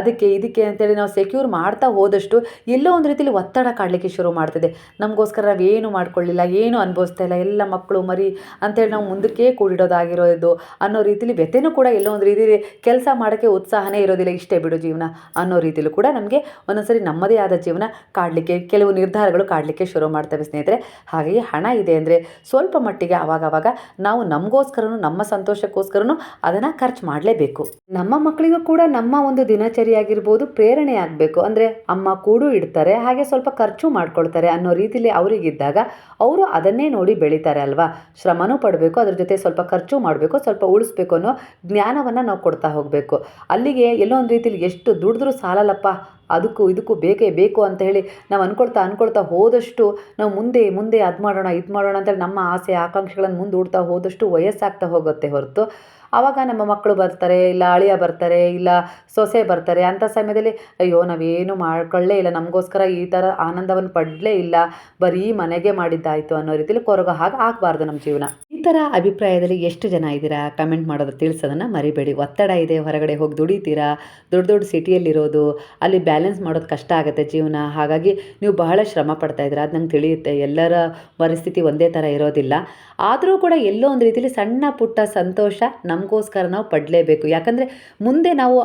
ಅದಕ್ಕೆ ಇದಕ್ಕೆ ಅಂತೇಳಿ ನಾವು ಸೆಕ್ಯೂರ್ ಮಾಡ್ತಾ ಹೋದಷ್ಟು ಎಲ್ಲೋ ಒಂದು ರೀತಿಲಿ ಒತ್ತಡ ಕಾಡಲಿಕ್ಕೆ ಶುರು ಮಾಡ್ತದೆ. ನಮಗೋಸ್ಕರ ನಾವೇನು ಮಾಡ್ಕೊಳ್ಳಿಲ್ಲ, ಏನು ಅನುಭವಿಸ್ತಾ ಇಲ್ಲ, ಎಲ್ಲ ಮಕ್ಕಳು ಮರಿ ಅಂತೇಳಿ ನಾವು ಮುಂದಕ್ಕೆ ಕೂಡಿಡೋದಾಗಿರೋದು ಅನ್ನೋ ರೀತಿಲಿ ವ್ಯಥೆನೂ ಕೂಡ ಎಲ್ಲೋ ಒಂದು ರೀತಿಲಿ ಕೆಲಸ ಮಾಡೋಕ್ಕೆ ಉತ್ಸಾಹನೇ ಇರೋದಿಲ್ಲ ಇಷ್ಟೇ ಬಿಡು ಜೀವನ ಅನ್ನೋ ರೀತಿಯಲ್ಲೂ ಕೂಡ ನಮಗೆ ಒಂದೊಂದ್ಸರಿ ನಮ್ಮದೇ ಆದ ಜೀವನ ಕಾಡಲಿಕ್ಕೆ ಕೆಲವು ನಿರ್ಧಾರಗಳು ಕಾಡಲಿಕ್ಕೆ ಶುರು ಮಾಡ್ತವೆ ಸ್ನೇಹಿತರೆ. ಹಾಗೆಯೇ ಹಣ ಇದೆ ಅಂದರೆ ಸ್ವಲ್ಪ ಮಟ್ಟಿಗೆ ಅವಾಗವಾಗ ನಾವು ನಮಗೋಸ್ಕರನೂ, ನಮ್ಮ ಸಂತೋಷಕ್ಕೋಸ್ಕರನೂ ಅದನ್ನು ಖರ್ಚು ಮಾಡಲೇಬೇಕು. ನಮ್ಮ ಮಕ್ಕಳಿಗೂ ಕೂಡ ನಮ್ಮ ಒಂದು ದಿನಚರಿಯಾಗಿರ್ಬೋದು ಪ್ರೇರಣೆ ಆಗಬೇಕು. ಅಂದರೆ ಅಮ್ಮ ಕೂಡು ಇಡ್ತಾರೆ, ಹಾಗೆ ಸ್ವಲ್ಪ ಖರ್ಚು ಮಾಡ್ಕೊಳ್ತಾರೆ ಅನ್ನೋ ರೀತಿಯಲ್ಲಿ ಅವರಿಗಿದ್ದಾಗ ಅವರು ಅದನ್ನೇ ನೋಡಿ ಬೆಳೀತಾರೆ ಅಲ್ವಾ? ಶ್ರಮನೂ ಪಡಬೇಕು, ಅದ್ರ ಜೊತೆ ಸ್ವಲ್ಪ ಖರ್ಚು ಮಾಡಬೇಕು, ಸ್ವಲ್ಪ ಉಳಿಸ್ಬೇಕು ಅನ್ನೋ ಜ್ಞಾನವನ್ನು ನಾವು ಕೊಡ್ತಾ ಹೋಗಬೇಕು. ಮಾಡಬೇಕು ಅಲ್ಲಿಗೆ ಎಲ್ಲೋ ಒಂದು ರೀತಿಯಲ್ಲಿ ಎಷ್ಟು ದುಡಿದ್ರೂ ಸಾಲಲ್ಲಪ್ಪ. ಅದಕ್ಕೂ ಇದಕ್ಕೂ ಬೇಕೇ ಬೇಕು ಅಂತ ಹೇಳಿ ನಾವು ಅಂದ್ಕೊಳ್ತಾ ಅಂದ್ಕೊಳ್ತಾ ಹೋದಷ್ಟು ನಾವು ಮುಂದೆ ಮುಂದೆ ಅದು ಮಾಡೋಣ, ಇದು ಮಾಡೋಣ ಅಂತೇಳಿ ನಮ್ಮ ಆಸೆ ಆಕಾಂಕ್ಷೆಗಳನ್ನು ಮುಂದೂಡ್ತಾ ಹೋದಷ್ಟು ವಯಸ್ಸಾಗ್ತಾ ಹೋಗುತ್ತೆ ಹೊರತು. ಆವಾಗ ನಮ್ಮ ಮಕ್ಕಳು ಬರ್ತಾರೆ, ಇಲ್ಲ ಅಳಿಯ ಬರ್ತಾರೆ, ಇಲ್ಲ ಸೊಸೆ ಬರ್ತಾರೆ. ಅಂಥ ಸಮಯದಲ್ಲಿ ಅಯ್ಯೋ, ನಾವೇನು ಮಾಡ್ಕೊಳ್ಳೇ ಇಲ್ಲ. ನಮಗೋಸ್ಕರ ಈ ಥರ ಆನಂದವನ್ನು ಪಡಲೇ ಇಲ್ಲ. ಬರೀ ಮನೆಗೆ ಮಾಡಿದ್ದಾಯಿತು ಅನ್ನೋ ರೀತಿಯಲ್ಲಿ ಕೊರಗೋ ಹಾಗೆ ಆಗಬಾರ್ದು ನಮ್ಮ ಜೀವನ. ಥರ ಅಭಿಪ್ರಾಯದಲ್ಲಿ ಎಷ್ಟು ಜನ ಇದ್ದೀರಾ? ಕಮೆಂಟ್ ಮಾಡೋದು ತಿಳಿಸೋದನ್ನು ಮರಿಬೇಡಿ. ಒತ್ತಡ ಇದೆ, ಹೊರಗಡೆ ಹೋಗಿ ದುಡಿತೀರಾ? ದೊಡ್ಡ ದೊಡ್ಡ ಸಿಟಿಯಲ್ಲಿರೋದು, ಅಲ್ಲಿ ಬ್ಯಾಲೆನ್ಸ್ ಮಾಡೋದು ಕಷ್ಟ ಆಗುತ್ತೆ ಜೀವನ. ಹಾಗಾಗಿ ನೀವು ಬಹಳ ಶ್ರಮ ಪಡ್ತಾ ಇದ್ದೀರಾ? ಅದು ನಂಗೆ ತಿಳಿಯುತ್ತೆ. ಎಲ್ಲರ ಪರಿಸ್ಥಿತಿ ಒಂದೇ ಥರ ಇರೋದಿಲ್ಲ. ಆದರೂ ಕೂಡ ಎಲ್ಲೋ ಒಂದು ರೀತಿಯಲ್ಲಿ ಸಣ್ಣ ಪುಟ್ಟ ಸಂತೋಷ ನಮಗೋಸ್ಕರ ನಾವು ಪಡಲೇಬೇಕು. ಯಾಕಂದರೆ ಮುಂದೆ ನಾವು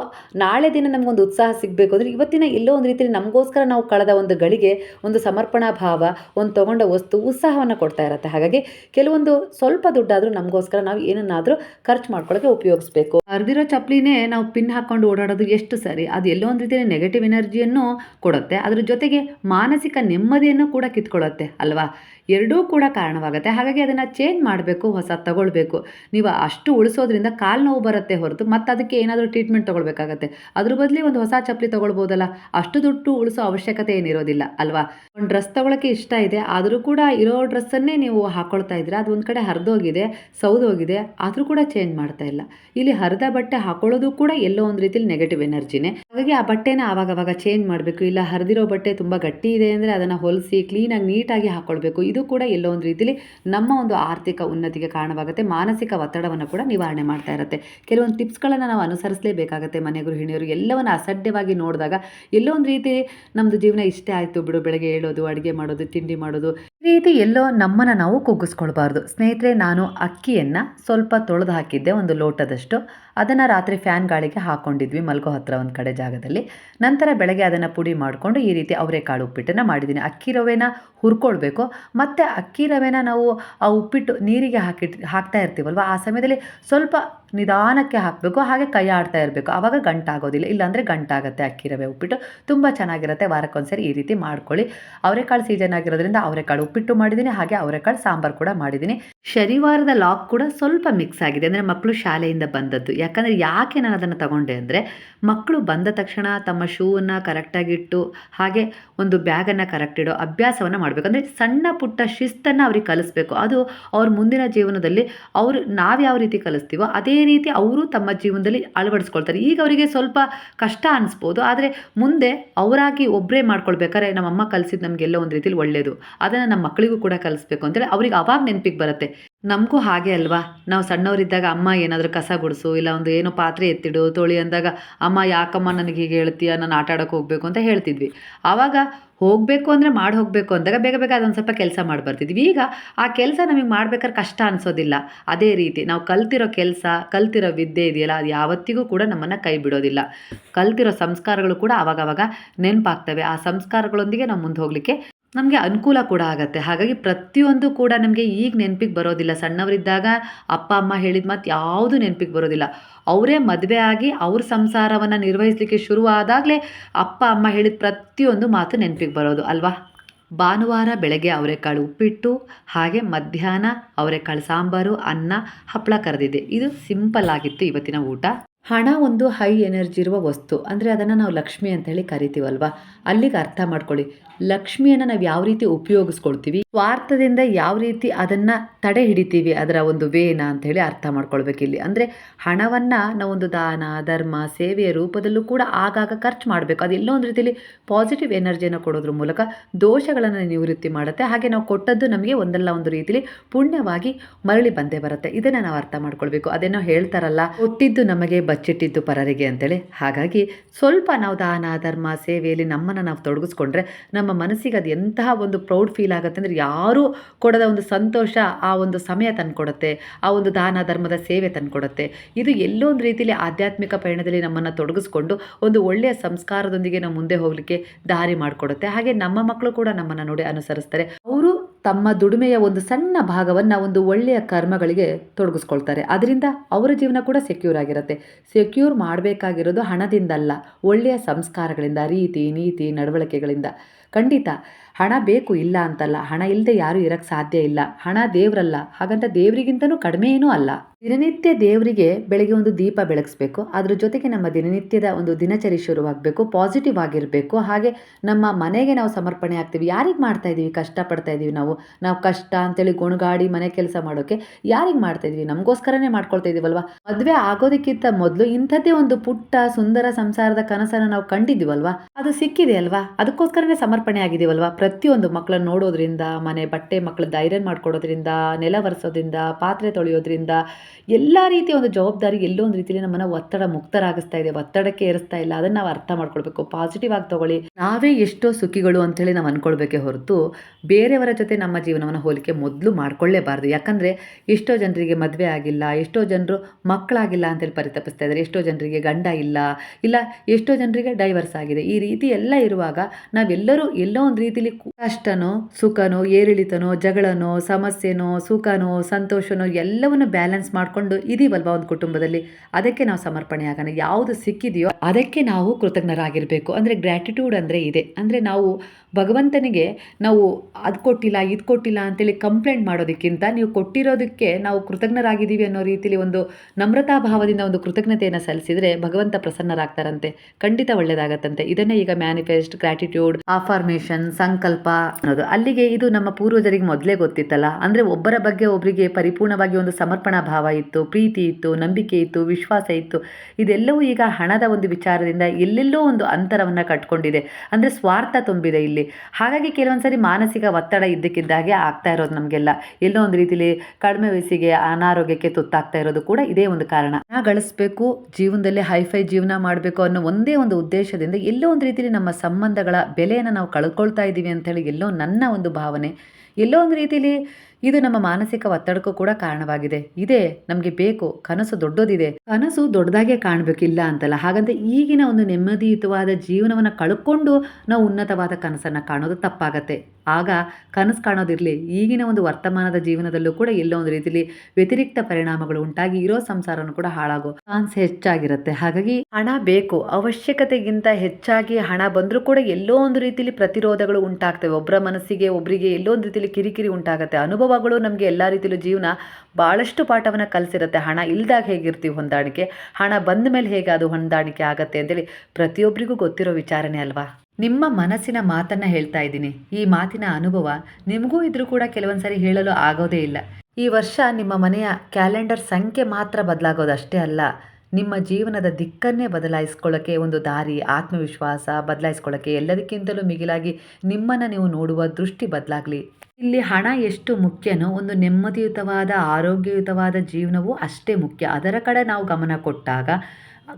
ನಾಳೆ ದಿನ ನಮಗೊಂದು ಉತ್ಸಾಹ ಸಿಗಬೇಕು ಅಂದರೆ ಇವತ್ತಿನ ಎಲ್ಲೋ ಒಂದು ರೀತಿಯಲ್ಲಿ ನಮಗೋಸ್ಕರ ನಾವು ಕಳೆದ ಒಂದು ಗಳಿಗೆ ಒಂದು ಸಮರ್ಪಣಾ ಭಾವ, ಒಂದು ತೊಗೊಂಡ ವಸ್ತು ಉತ್ಸಾಹವನ್ನು ಕೊಡ್ತಾ ಇರುತ್ತೆ. ಹಾಗಾಗಿ ಕೆಲವೊಂದು ಸ್ವಲ್ಪ ದುಡ್ಡಾದರೂ ನಮಗೋಸ್ಕರ ನಾವು ಏನನ್ನಾದರೂ ಖರ್ಚು ಮಾಡ್ಕೊಳ್ಳೋಕೆ ಉಪಯೋಗಿಸ್ಬೇಕು. ಅರ್ದಿರೋ ಚಪ್ಪಲಿನೇ ನಾವು ಪಿನ್ ಹಾಕ್ಕೊಂಡು ಓಡಾಡೋದು ಎಷ್ಟು ಸರಿ, ಅದು ಎಲ್ಲೋ ಒಂದು ರೀತಿಯಲ್ಲಿ ನೆಗೆಟಿವ್ ಎನರ್ಜಿಯನ್ನು ಕೊಡುತ್ತೆ. ಅದ್ರ ಜೊತೆಗೆ ಮಾನಸಿಕ ನೆಮ್ಮದಿಯನ್ನು ಕೂಡ ಕಿತ್ಕೊಳ್ಳುತ್ತೆ, ಅಲ್ವಾ? ಎರಡೂ ಕೂಡ ಕಾರಣವಾಗುತ್ತೆ. ಹಾಗಾಗಿ ಅದನ್ನು ಚೇಂಜ್ ಮಾಡಬೇಕು, ಹೊಸ ತಗೊಳ್ಬೇಕು. ನೀವು ಅಷ್ಟು ಉಳಿಸೋದ್ರಿಂದ ಕಾಲು ನೋವು ಬರುತ್ತೆ ಹೊರತು ಮತ್ತೆ ಅದಕ್ಕೆ ಏನಾದರೂ ಟ್ರೀಟ್ಮೆಂಟ್ ತೊಗೊಳ್ಬೇಕಾಗತ್ತೆ. ಅದ್ರ ಬದಲಿ ಒಂದು ಹೊಸ ಚಪ್ಪಲಿ ತೊಗೊಳ್ಬೋದಲ್ಲ? ಅಷ್ಟು ದುಡ್ಡು ಉಳಿಸೋ ಅವಶ್ಯಕತೆ ಏನಿರೋದಿಲ್ಲ, ಅಲ್ವಾ? ಒಂದು ಡ್ರೆಸ್ ತೊಗೊಳಕ್ಕೆ ಇಷ್ಟ ಇದೆ, ಆದರೂ ಕೂಡ ಇರೋ ಡ್ರೆಸ್ಸನ್ನೇ ನೀವು ಹಾಕೊಳ್ತಾ ಇದ್ರೆ ಅದು ಒಂದು ಕಡೆ ಹರಿದೋಗಿದೆ ಸೌದೋಗಿದೆ, ಆದರೂ ಕೂಡ ಚೇಂಜ್ ಮಾಡ್ತಾ ಇಲ್ಲ. ಇಲ್ಲಿ ಹರಿದ ಬಟ್ಟೆ ಹಾಕೊಳ್ಳೋದು ಕೂಡ ಎಲ್ಲೋ ಒಂದು ರೀತಿಲಿ ನೆಗೆಟಿವ್ ಎನರ್ಜಿನೇ ಹಾಗಾಗಿ ಆ ಬಟ್ಟೆನ ಆವಾಗ ಅವಾಗ ಚೇಂಜ್ ಮಾಡಬೇಕು. ಇಲ್ಲ ಹರಿದಿರೋ ಬಟ್ಟೆ ತುಂಬ ಗಟ್ಟಿ ಇದೆ ಅಂದರೆ ಅದನ್ನು ಹೊಲಿಸಿ ಕ್ಲೀನಾಗಿ ನೀಟಾಗಿ ಹಾಕೊಳ್ಬೇಕು. ಇದು ಕೂಡ ಎಲ್ಲೋ ಒಂದು ರೀತಿಲಿ ನಮ್ಮ ಒಂದು ಆರ್ಥಿಕ ಉನ್ನತಿಗೆ ಕಾರಣವಾಗುತ್ತೆ. ಮಾನಸಿಕ ಒತ್ತಡವನ್ನು ಕೂಡ ನಿವಾರಣೆ ಮಾಡ್ತಾ ಇರುತ್ತೆ. ಕೆಲವೊಂದು ಟಿಪ್ಸ್ಗಳನ್ನು ನಾವು ಅನುಸರಿಸಲೇಬೇಕಾಗುತ್ತೆ ಮನೆ ಗೃಹಿಣಿಯರು ಎಲ್ಲವನ್ನು ಅಸಡ್ಯವಾಗಿ ನೋಡಿದಾಗ ಎಲ್ಲೋ ಒಂದು ರೀತಿ ನಮ್ಮದು ಜೀವನ ಇಷ್ಟೇ ಆಯಿತು ಬಿಡು. ಬೆಳಗ್ಗೆ ಹೇಳೋದು, ಅಡುಗೆ ಮಾಡೋದು, ತಿಂಡಿ ಮಾಡೋದು ರೀತಿ ಎಲ್ಲೋ ನಮ್ಮನ್ನು ನಾವು ಕುಗ್ಗಿಸ್ಕೊಳ್ಬಾರ್ದು. ಸ್ನೇಹಿತರೆ ನಾನು ಅಕ್ಕಿಯನ್ನು ಸ್ವಲ್ಪ ತೊಳೆದು ಹಾಕಿದ್ದೆ ಒಂದು ಲೋಟದಷ್ಟು. ಅದನ್ನು ರಾತ್ರಿ ಫ್ಯಾನ್ ಗಾಳಿಗೆ ಹಾಕ್ಕೊಂಡಿದ್ವಿ ಮಲ್ಗೋ ಹತ್ರ ಒಂದು ಕಡೆ ಜಾಗದಲ್ಲಿ. ನಂತರ ಬೆಳಗ್ಗೆ ಅದನ್ನು ಪುಡಿ ಮಾಡಿಕೊಂಡು ಈ ರೀತಿ ಅವರೆಕಾಳು ಉಪ್ಪಿಟ್ಟನ್ನು ಮಾಡಿದ್ದೀನಿ ಅಕ್ಕಿ ರವೆನ ಹುರ್ಕೊಳ್ಬೇಕು. ಮತ್ತು ಅಕ್ಕಿ ರವೆನ ನಾವು ಆ ಉಪ್ಪಿಟ್ಟು ನೀರಿಗೆ ಹಾಕಿಟ್ ಹಾಕ್ತಾ ಇರ್ತೀವಲ್ವ, ಆ ಸಮಯದಲ್ಲಿ ಸ್ವಲ್ಪ ನಿಧಾನಕ್ಕೆ ಹಾಕಬೇಕು. ಹಾಗೆ ಕೈ ಆಡ್ತಾ ಇರಬೇಕು. ಆವಾಗ ಗಂಟಾಗೋದಿಲ್ಲ. ಇಲ್ಲಾಂದರೆ ಗಂಟಾಗುತ್ತೆ ಅಕ್ಕಿ ರವೆ ಉಪ್ಪಿಟ್ಟು. ತುಂಬ ಚೆನ್ನಾಗಿರುತ್ತೆ. ವಾರಕ್ಕೊಂದ್ಸರಿ ಈ ರೀತಿ ಮಾಡ್ಕೊಳ್ಳಿ. ಅವರೆಕಾಳು ಸೀಸನ್ ಆಗಿರೋದ್ರಿಂದ ಅವರೆಕಾಳು ಉಪ್ಪಿಟ್ಟು ಮಾಡಿದ್ದೀನಿ ಹಾಗೆ ಅವರೆಕಾಳು ಸಾಂಬಾರು ಕೂಡ ಮಾಡಿದ್ದೀನಿ ಶನಿವಾರದ ಲಾಕ್ ಕೂಡ ಸ್ವಲ್ಪ ಮಿಕ್ಸ್ ಆಗಿದೆ. ಅಂದರೆ ಮಕ್ಕಳು ಶಾಲೆಯಿಂದ ಬಂದದ್ದು. ಯಾಕಂದರೆ ಯಾಕೆ ನಾನು ಅದನ್ನು ತಗೊಂಡೆ ಅಂದರೆ ಮಕ್ಕಳು ಬಂದ ತಕ್ಷಣ ತಮ್ಮ ಶೂವನ್ನು ಕರೆಕ್ಟಾಗಿಟ್ಟು ಹಾಗೆ ಒಂದು ಬ್ಯಾಗನ್ನು ಕರೆಕ್ಟ್ ಇಡೋ ಅಭ್ಯಾಸವನ್ನು ಮಾಡಬೇಕು. ಅಂದರೆ ಸಣ್ಣ ಪುಟ್ಟ ಶಿಸ್ತನ್ನು ಅವ್ರಿಗೆ ಕಲಿಸ್ಬೇಕು. ಅದು ಅವ್ರ ಮುಂದಿನ ಜೀವನದಲ್ಲಿ ಅವರು ನಾವು ಯಾವ ರೀತಿ ಕಲಿಸ್ತೀವೋ ಅದೇ ರೀತಿ ಅವರು ತಮ್ಮ ಜೀವನದಲ್ಲಿ ಅಳವಡಿಸ್ಕೊಳ್ತಾರೆ. ಈಗ ಅವರಿಗೆ ಸ್ವಲ್ಪ ಕಷ್ಟ ಅನಿಸ್ಬೋದು. ಆದರೆ ಮುಂದೆ ಅವರಾಗಿ ಒಬ್ಬರೇ ಮಾಡ್ಕೊಳ್ಬೇಕಾದ್ರೆ ನಮ್ಮ ಅಮ್ಮ ಕಲಿಸಿದ್ದು ನಮಗೆಲ್ಲ ಒಂದು ರೀತಿಲಿ ಒಳ್ಳೆಯದು ಅದನ್ನು ನಮ್ಮ ಮಕ್ಕಳಿಗೂ ಕೂಡ ಕಲಿಸ್ಬೇಕು ಅಂತೇಳಿ ಅವ್ರಿಗೆ ಅವಾಗ ನೆನಪಿಗೆ ಬರುತ್ತೆ. ನಮಗೂ ಹಾಗೆ ಅಲ್ವಾ? ನಾವು ಸಣ್ಣವರಿದ್ದಾಗ ಅಮ್ಮ ಏನಾದರೂ ಕಸ ಗುಡಿಸು, ಇಲ್ಲ ಒಂದು ಏನೋ ಪಾತ್ರೆ ಎತ್ತಿಡು, ತೊಳಿ ಅಂದಾಗ, ಅಮ್ಮ, ಯಾಕಮ್ಮ ನನಗೆ ಹೀಗೆ ಹೇಳ್ತೀಯ? ನಾನು ಆಟ ಆಡೋಕೆ ಹೋಗಬೇಕು ಅಂತ ಹೇಳ್ತಿದ್ವಿ. ಆವಾಗ ಹೋಗಬೇಕು ಅಂದರೆ ಮಾಡಿ ಹೋಗಬೇಕು ಅಂದಾಗ ಬೇಗ ಬೇಗ ಅದೊಂದು ಸ್ವಲ್ಪ ಕೆಲಸ ಮಾಡಿ ಬರ್ತಿದ್ವಿ. ಈಗ ಆ ಕೆಲಸ ನಮಗೆ ಮಾಡ್ಬೇಕಾದ್ರೆ ಕಷ್ಟ ಅನಿಸೋದಿಲ್ಲ. ಅದೇ ರೀತಿ ನಾವು ಕಲ್ತಿರೋ ಕೆಲಸ, ಕಲ್ತಿರೋ ವಿದ್ಯೆ ಇದೆಯಲ್ಲ, ಅದು ಯಾವತ್ತಿಗೂ ಕೂಡ ನಮ್ಮನ್ನು ಕೈ ಬಿಡೋದಿಲ್ಲ. ಕಲ್ತಿರೋ ಸಂಸ್ಕಾರಗಳು ಕೂಡ ಆವಾಗವಾಗ ನೆನಪಾಗ್ತವೆ. ಆ ಸಂಸ್ಕಾರಗಳೊಂದಿಗೆ ನಾವು ಮುಂದೆ ಹೋಗಲಿಕ್ಕೆ ನಮಗೆ ಅನುಕೂಲ ಕೂಡ ಆಗುತ್ತೆ. ಹಾಗಾಗಿ ಪ್ರತಿಯೊಂದು ಕೂಡ ನಮಗೆ ಈಗ ನೆನಪಿಗೆ ಬರೋದಿಲ್ಲ. ಸಣ್ಣವರಿದ್ದಾಗ ಅಪ್ಪ, ಅಮ್ಮ ಹೇಳಿದ ಮಾತು ಯಾವುದು ನೆನಪಿಗೆ ಬರೋದಿಲ್ಲ. ಅವರೇ ಮದುವೆ ಆಗಿ ಅವ್ರ ಸಂಸಾರವನ್ನು ನಿರ್ವಹಿಸಲಿಕ್ಕೆ ಶುರುವಾದಾಗಲೇ ಅಪ್ಪ, ಅಮ್ಮ ಹೇಳಿದ ಪ್ರತಿಯೊಂದು ಮಾತು ನೆನಪಿಗೆ ಬರೋದು, ಅಲ್ವಾ? ಭಾನುವಾರ ಬೆಳಗ್ಗೆ ಅವರೆಕಾಳು ಉಪ್ಪಿಟ್ಟು, ಹಾಗೆ ಮಧ್ಯಾಹ್ನ ಅವರೆಕಾಳು ಸಾಂಬಾರು, ಅನ್ನ ಹಪ್ಪಳ ಕರೆದಿದೆ ಇದು ಸಿಂಪಲ್ ಆಗಿತ್ತು ಇವತ್ತಿನ ಊಟ. ಹಣ ಒಂದು ಹೈ ಎನರ್ಜಿ ಇರುವ ವಸ್ತು. ಅಂದರೆ ಅದನ್ನು ನಾವು ಲಕ್ಷ್ಮಿ ಅಂತ ಹೇಳಿ ಕರಿತೀವಲ್ವಾ? ಅಲ್ಲಿಗೆ ಅರ್ಥ ಮಾಡ್ಕೊಳ್ಳಿ. ಲಕ್ಷ್ಮಿಯನ್ನು ನಾವು ಯಾವ ರೀತಿ ಉಪಯೋಗಿಸ್ಕೊಳ್ತೀವಿ, ಸ್ವಾರ್ಥದಿಂದ ಯಾವ ರೀತಿ ಅದನ್ನು ತಡೆ ಹಿಡಿತೀವಿ ಅದರ ಒಂದು ವೇನ ಅಂತ ಹೇಳಿ ಅರ್ಥ ಮಾಡ್ಕೊಳ್ಬೇಕು ಇಲ್ಲಿ. ಅಂದರೆ ಹಣವನ್ನು ನಾವೊಂದು ದಾನ, ಧರ್ಮ, ಸೇವೆಯ ರೂಪದಲ್ಲೂ ಕೂಡ ಆಗಾಗ ಖರ್ಚು ಮಾಡಬೇಕು. ಅದು ಎಲ್ಲೋ ಒಂದು ರೀತಿಯಲ್ಲಿ ಪಾಸಿಟಿವ್ ಎನರ್ಜಿಯನ್ನು ಕೊಡೋದ್ರ ಮೂಲಕ ದೋಷಗಳನ್ನು ನಿವೃತ್ತಿ ಮಾಡುತ್ತೆ. ಹಾಗೆ ನಾವು ಕೊಟ್ಟದ್ದು ನಮಗೆ ಒಂದಲ್ಲ ಒಂದು ರೀತಿಯಲ್ಲಿ ಪುಣ್ಯವಾಗಿ ಮರಳಿ ಬಂದೇ ಬರುತ್ತೆ. ಇದನ್ನು ನಾವು ಅರ್ಥ ಮಾಡ್ಕೊಳ್ಬೇಕು. ಅದೇನೋ ಹೇಳ್ತಾರಲ್ಲ, ಕೊಟ್ಟಿದ್ದು ನಮಗೆ ಬಚ್ಚಿಟ್ಟಿದ್ದು ಪರರಿಗೆ ಅಂತೇಳಿ. ಹಾಗಾಗಿ ಸ್ವಲ್ಪ ನಾವು ದಾನ, ಧರ್ಮ, ಸೇವೆಯಲ್ಲಿ ನಮ್ಮನ್ನು ನಾವು ತೊಡಗಿಸ್ಕೊಂಡ್ರೆ ನಮ್ಮ ಮನಸ್ಸಿಗೆ ಅದು ಎಂತಹ ಒಂದು ಪ್ರೌಡ್ ಫೀಲ್ ಆಗುತ್ತೆ ಅಂದರೆ ಯಾರೂ ಕೊಡದ ಒಂದು ಸಂತೋಷ ಆ ಒಂದು ಸಮಯ ತಂದುಕೊಡುತ್ತೆ, ಆ ಒಂದು ದಾನ ಧರ್ಮದ ಸೇವೆ ತಂದುಕೊಡುತ್ತೆ. ಇದು ಎಲ್ಲೋ ಒಂದು ರೀತಿಯಲ್ಲಿ ಆಧ್ಯಾತ್ಮಿಕ ಪಯಣದಲ್ಲಿ ನಮ್ಮನ್ನು ತೊಡಗಿಸ್ಕೊಂಡು ಒಂದು ಒಳ್ಳೆಯ ಸಂಸ್ಕಾರದೊಂದಿಗೆ ನಾವು ಮುಂದೆ ಹೋಗಲಿಕ್ಕೆ ದಾರಿ ಮಾಡಿಕೊಡುತ್ತೆ. ಹಾಗೆ ನಮ್ಮ ಮಕ್ಕಳು ಕೂಡ ನಮ್ಮನ್ನು ನೋಡಿ ಅನುಸರಿಸ್ತಾರೆ. ತಮ್ಮ ದುಡಿಮೆಯ ಒಂದು ಸಣ್ಣ ಭಾಗವನ್ನು ಒಂದು ಒಳ್ಳೆಯ ಕರ್ಮಗಳಿಗೆ ತೊಡಗಿಸ್ಕೊಳ್ತಾರೆ. ಅದರಿಂದ ಅವರ ಜೀವನ ಕೂಡ ಸೆಕ್ಯೂರ್ ಆಗಿರುತ್ತೆ. ಸೆಕ್ಯೂರ್ ಮಾಡಬೇಕಾಗಿರೋದು ಹಣದಿಂದಲ್ಲ, ಒಳ್ಳೆಯ ಸಂಸ್ಕಾರಗಳಿಂದ, ರೀತಿ, ನೀತಿ, ನಡವಳಿಕೆಗಳಿಂದ. ಖಂಡಿತ, ಹಣ ಬೇಕು ಇಲ್ಲ ಅಂತಲ್ಲ, ಹಣ ಇಲ್ಲದೆ ಯಾರೂ ಇರೋಕ್ಕೆ ಸಾಧ್ಯ ಇಲ್ಲ. ಹಣ ದೇವರಲ್ಲ, ಹಾಗಂತ ದೇವರಿಗಿಂತನೂ ಕಡಿಮೆ ಏನೂ ಅಲ್ಲ. ದಿನನಿತ್ಯ ದೇವರಿಗೆ ಬೆಳಗ್ಗೆ ಒಂದು ದೀಪ ಬೆಳಗಿಸ್ಬೇಕು. ಅದ್ರ ಜೊತೆಗೆ ನಮ್ಮ ದಿನನಿತ್ಯದ ಒಂದು ದಿನಚರಿ ಶುರುವಾಗಬೇಕು ಪಾಸಿಟಿವ್ ಆಗಿರಬೇಕು. ಹಾಗೆ ನಮ್ಮ ಮನೆಗೆ ನಾವು ಸಮರ್ಪಣೆ ಆಗ್ತೀವಿ. ಯಾರಿಗೆ ಮಾಡ್ತಾ ಇದ್ದೀವಿ ಕಷ್ಟಪಡ್ತಾ ಇದ್ದೀವಿ ನಾವು. ನಾವು ಕಷ್ಟ ಅಂತೇಳಿ ಗುಣಗಾಡಿ ಮನೆ ಕೆಲಸ ಮಾಡೋಕ್ಕೆ ಯಾರಿಗೆ ಮಾಡ್ತಾ ಇದ್ದೀವಿ ನಮಗೋಸ್ಕರನೇ ಮಾಡ್ಕೊಳ್ತಾ ಇದ್ದೀವಲ್ವ ಮದುವೆ ಆಗೋದಕ್ಕಿಂತ ಮೊದಲು ಇಂಥದ್ದೇ ಒಂದು ಪುಟ್ಟ ಸುಂದರ ಸಂಸಾರದ ಕನಸನ್ನು ನಾವು ಕಂಡಿದ್ದೀವಲ್ವಾ? ಅದು ಸಿಕ್ಕಿದೆ ಅಲ್ವಾ? ಅದಕ್ಕೋಸ್ಕರನೇ ಸಮರ್ಪಣೆ ಆಗಿದ್ದೀವಲ್ವಾ? ಪ್ರತಿಯೊಂದು ಮಕ್ಕಳನ್ನ ನೋಡೋದ್ರಿಂದ, ಮನೆ ಬಟ್ಟೆ ಮಕ್ಕಳ ಧೈರ್ಯ ಮಾಡ್ಕೊಡೋದ್ರಿಂದ, ನೆಲ ಒರೆಸೋದ್ರಿಂದ, ಪಾತ್ರೆ ತೊಳೆಯೋದ್ರಿಂದ ಎಲ್ಲ ರೀತಿಯ ಒಂದು ಜವಾಬ್ದಾರಿ ಎಲ್ಲೋ ಒಂದು ರೀತಿಯಲ್ಲಿ ನಮ್ಮನ್ನ ಒತ್ತಡ ಮುಕ್ತರಾಗಿಸ್ತಾ ಇದೆ, ಒತ್ತಡಕ್ಕೆ ಏರಿಸ್ತಾ ಇಲ್ಲ, ಅದನ್ನ ನಾವು ಅರ್ಥ ಮಾಡ್ಕೊಳ್ಬೇಕು ಪಾಸಿಟಿವ್ ಆಗಿ ತಗೊಳ್ಳಿ. ನಾವೇ ಎಷ್ಟೋ ಸುಖಿಗಳು ಅಂತೇಳಿ ನಾವು ಅನ್ಕೊಳ್ಬೇಕೇ ಹೊರತು ಬೇರೆಯವರ ಜೊತೆ ನಮ್ಮ ಜೀವನವನ್ನು ಹೋಲಿಕೆ ಮೊದಲು ಮಾಡ್ಕೊಳ್ಳೇಬಾರ್ದು ಯಾಕಂದ್ರೆ ಎಷ್ಟೋ ಜನರಿಗೆ ಮದುವೆ ಆಗಿಲ್ಲ, ಎಷ್ಟೋ ಜನರು ಮಕ್ಕಳಾಗಿಲ್ಲ ಅಂತೇಳಿ ಪರಿತಪಿಸ್ತಾ ಇದ್ದಾರೆ ಎಷ್ಟೋ ಜನರಿಗೆ ಗಂಡ ಇಲ್ಲ ಇಲ್ಲ ಎಷ್ಟೋ ಜನರಿಗೆ ಡೈವರ್ಸ್ ಆಗಿದೆ. ಈ ರೀತಿ ಎಲ್ಲ ಇರುವಾಗ ನಾವೆಲ್ಲರೂ ಎಲ್ಲೋ ಒಂದು ರೀತಿಲಿ ಕಷ್ಟನೋ, ಸುಖನೋ, ಏರಿಳಿತನೋ, ಜಗಳನೋ, ಸಮಸ್ಯೆನೋ, ಸುಖನೋ, ಸಂತೋಷನೋ ಎಲ್ಲವನ್ನು ಬ್ಯಾಲೆನ್ಸ್ ಮಾಡಿಕೊಂಡು ಇದೀವಲ್ವಾ ಒಂದು ಕುಟುಂಬದಲ್ಲಿ? ಅದಕ್ಕೆ ನಾವು ಸಮರ್ಪಣೆ ಆಗೋಣ. ಯಾವುದು ಸಿಕ್ಕಿದೆಯೋ ಅದಕ್ಕೆ ನಾವು ಕೃತಜ್ಞರಾಗಿರಬೇಕು. ಅಂದರೆ ಗ್ರ್ಯಾಟಿಟ್ಯೂಡ್ ಅಂದರೆ ಇದೆ. ಅಂದರೆ ನಾವು ಭಗವಂತನಿಗೆ ನಾವು ಅದು ಕೊಟ್ಟಿಲ್ಲ, ಇದು ಕೊಟ್ಟಿಲ್ಲ ಅಂತೇಳಿ ಕಂಪ್ಲೇಂಟ್ ಮಾಡೋದಕ್ಕಿಂತ ನೀವು ಕೊಟ್ಟಿರೋದಕ್ಕೆ ನಾವು ಕೃತಜ್ಞರಾಗಿದ್ದೀವಿ ಅನ್ನೋ ರೀತಿಯಲ್ಲಿ ಒಂದು ನಮ್ರತಾ ಭಾವದಿಂದ ಒಂದು ಕೃತಜ್ಞತೆಯನ್ನು ಸಲ್ಲಿಸಿದರೆ ಭಗವಂತ ಪ್ರಸನ್ನರಾಗ್ತಾರಂತೆ. ಖಂಡಿತ ಒಳ್ಳೆಯದಾಗತ್ತಂತೆ ಇದನ್ನೇ ಈಗ ಮ್ಯಾನಿಫೆಸ್ಟ್ ಗ್ರ್ಯಾಟಿಟ್ಯೂಡ್ ಆಫಾರ್ಮೇಷನ್ ಸಂಕಲ್ಪ ಅನ್ನೋದು. ಅಲ್ಲಿಗೆ ಇದು ನಮ್ಮ ಪೂರ್ವಜರಿಗೆ ಮೊದಲೇ ಗೊತ್ತಿತ್ತಲ್ಲ. ಅಂದರೆ ಒಬ್ಬರ ಬಗ್ಗೆ ಒಬ್ಬರಿಗೆ ಪರಿಪೂರ್ಣವಾಗಿ ಒಂದು ಸಮರ್ಪಣಾ ಭಾವ ಇತ್ತು, ಪ್ರೀತಿ ಇತ್ತು, ನಂಬಿಕೆ ಇತ್ತು, ವಿಶ್ವಾಸ ಇತ್ತು. ಇದೆಲ್ಲವೂ ಈಗ ಹಣದ ಒಂದು ವಿಚಾರದಿಂದ ಎಲ್ಲೆಲ್ಲೋ ಒಂದು ಅಂತರವನ್ನು ಕಟ್ಕೊಂಡಿದೆ. ಅಂದರೆ ಸ್ವಾರ್ಥ ತುಂಬಿದೆ ಇಲ್ಲಿ. ಹಾಗಾಗಿ ಕೆಲವೊಂದ್ಸರಿ ಮಾನಸಿಕ ಒತ್ತಡ ಇದ್ದಕ್ಕಿದ್ದಾಗೆ ಆಗ್ತಾ ಇರೋದು ನಮಗೆಲ್ಲ. ಎಲ್ಲೋ ಒಂದು ರೀತಿಲಿ ಕಡಿಮೆ ವಯಸ್ಸಿಗೆ, ಅನಾರೋಗ್ಯಕ್ಕೆ ತುತ್ತಾಗ್ತಾ ಇರೋದು ಕೂಡ ಇದೇ ಒಂದು ಕಾರಣ. ಹಣ ಗಳಿಸ್ಬೇಕು, ಜೀವನದಲ್ಲಿ ಹೈಫೈ ಜೀವನ ಮಾಡಬೇಕು ಅನ್ನೋ ಒಂದೇ ಒಂದು ಉದ್ದೇಶದಿಂದ ಎಲ್ಲೋ ಒಂದು ರೀತಿಲಿ ನಮ್ಮ ಸಂಬಂಧಗಳ ಬೆಲೆಯನ್ನು ನಾವು ಕಳ್ಕೊಳ್ತಾ ಇದ್ದೀವಿ ಅಂತೇಳಿ ಎಲ್ಲೋ ನನ್ನ ಒಂದು ಭಾವನೆ. ಎಲ್ಲೋ ಒಂದು ರೀತಿಲಿ ಇದು ನಮ್ಮ ಮಾನಸಿಕ ಒತ್ತಡಕ್ಕೂ ಕೂಡ ಕಾರಣವಾಗಿದೆ. ಇದೆ ನಮಗೆ ಬೇಕು, ಕನಸು ದೊಡ್ಡದಿದೆ. ಕನಸು ದೊಡ್ಡದಾಗೆ ಕಾಣಬೇಕಿಲ್ಲ ಅಂತಲ್ಲ. ಹಾಗಂತ ಈಗಿನ ಒಂದು ನೆಮ್ಮದಿಯುತವಾದ ಜೀವನವನ್ನು ಕಳ್ಕೊಂಡು ನಾವು ಉನ್ನತವಾದ ಕನಸನ್ನು ಕಾಣೋದು ತಪ್ಪಾಗತ್ತೆ. ಆಗ ಕನಸು ಕಾಣೋದಿರಲಿ, ಈಗಿನ ಒಂದು ವರ್ತಮಾನದ ಜೀವನದಲ್ಲೂ ಕೂಡ ಎಲ್ಲೋ ಒಂದು ರೀತಿಯಲ್ಲಿ ವ್ಯತಿರಿಕ್ತ ಪರಿಣಾಮಗಳು ಉಂಟಾಗಿ ಇರೋ ಸಂಸಾರನೂ ಕೂಡ ಹಾಳಾಗೋ ಚಾನ್ಸ್ ಹೆಚ್ಚಾಗಿರುತ್ತೆ. ಹಾಗಾಗಿ ಹಣ ಬೇಕು, ಅವಶ್ಯಕತೆಗಿಂತ ಹೆಚ್ಚಾಗಿ ಹಣ ಬಂದರೂ ಕೂಡ ಎಲ್ಲೋ ಒಂದು ರೀತಿಯಲ್ಲಿ ಪ್ರತಿರೋಧಗಳು ಉಂಟಾಗ್ತವೆ. ಒಬ್ಬರ ಮನಸ್ಸಿಗೆ ಒಬ್ಬರಿಗೆ ಎಲ್ಲೋ ಒಂದು ರೀತಿಯಲ್ಲಿ ಕಿರಿಕಿರಿ ಉಂಟಾಗುತ್ತೆ. ಅನುಭವಗಳು ನಮಗೆ ಎಲ್ಲ ರೀತಿಯಲ್ಲೂ ಜೀವನ ಭಾಳಷ್ಟು ಪಾಠವನ್ನು ಕಲಿಸಿರುತ್ತೆ. ಹಣ ಇಲ್ದಾಗ ಹೇಗಿರ್ತೀವಿ ಹೊಂದಾಣಿಕೆ? ಹಣ ಬಂದ ಮೇಲೆ ಹೇಗೆ ಅದು ಹೊಂದಾಣಿಕೆ ಆಗತ್ತೆ ಅಂತೇಳಿ ಪ್ರತಿಯೊಬ್ಬರಿಗೂ ಗೊತ್ತಿರೋ ವಿಚಾರನೇ ಅಲ್ವಾ? ನಿಮ್ಮ ಮನಸ್ಸಿನ ಮಾತನ್ನ ಹೇಳ್ತಾ ಇದ್ದೀನಿ. ಈ ಮಾತಿನ ಅನುಭವ ನಿಮಗೂ ಇದ್ರೂ ಕೂಡ ಕೆಲವೊಂದ್ಸರಿ ಹೇಳಲು ಆಗೋದೇ ಇಲ್ಲ. ಈ ವರ್ಷ ನಿಮ್ಮ ಮನೆಯ ಕ್ಯಾಲೆಂಡರ್ ಸಂಖ್ಯೆ ಮಾತ್ರ ಬದಲಾಗೋದಷ್ಟೇ ಅಲ್ಲ. ನಿಮ್ಮ ಜೀವನದ ದಿಕ್ಕನ್ನೇ ಬದಲಾಯಿಸ್ಕೊಳ್ಳೋಕ್ಕೆ ಒಂದು ದಾರಿ, ಆತ್ಮವಿಶ್ವಾಸ ಬದಲಾಯಿಸ್ಕೊಳ್ಳೋಕ್ಕೆ ಎಲ್ಲದಕ್ಕಿಂತಲೂ ಮಿಗಿಲಾಗಿ ನಿಮ್ಮನ್ನು ನೀವು ನೋಡುವ ದೃಷ್ಟಿ ಬದಲಾಗಲಿ. ಇಲ್ಲಿ ಹಣ ಎಷ್ಟು ಮುಖ್ಯನೋ ಒಂದು ನೆಮ್ಮದಿಯುತವಾದ, ಆರೋಗ್ಯಯುತವಾದ ಜೀವನವೂ ಅಷ್ಟೇ ಮುಖ್ಯ. ಅದರ ಕಡೆ ನಾವು ಗಮನ ಕೊಟ್ಟಾಗ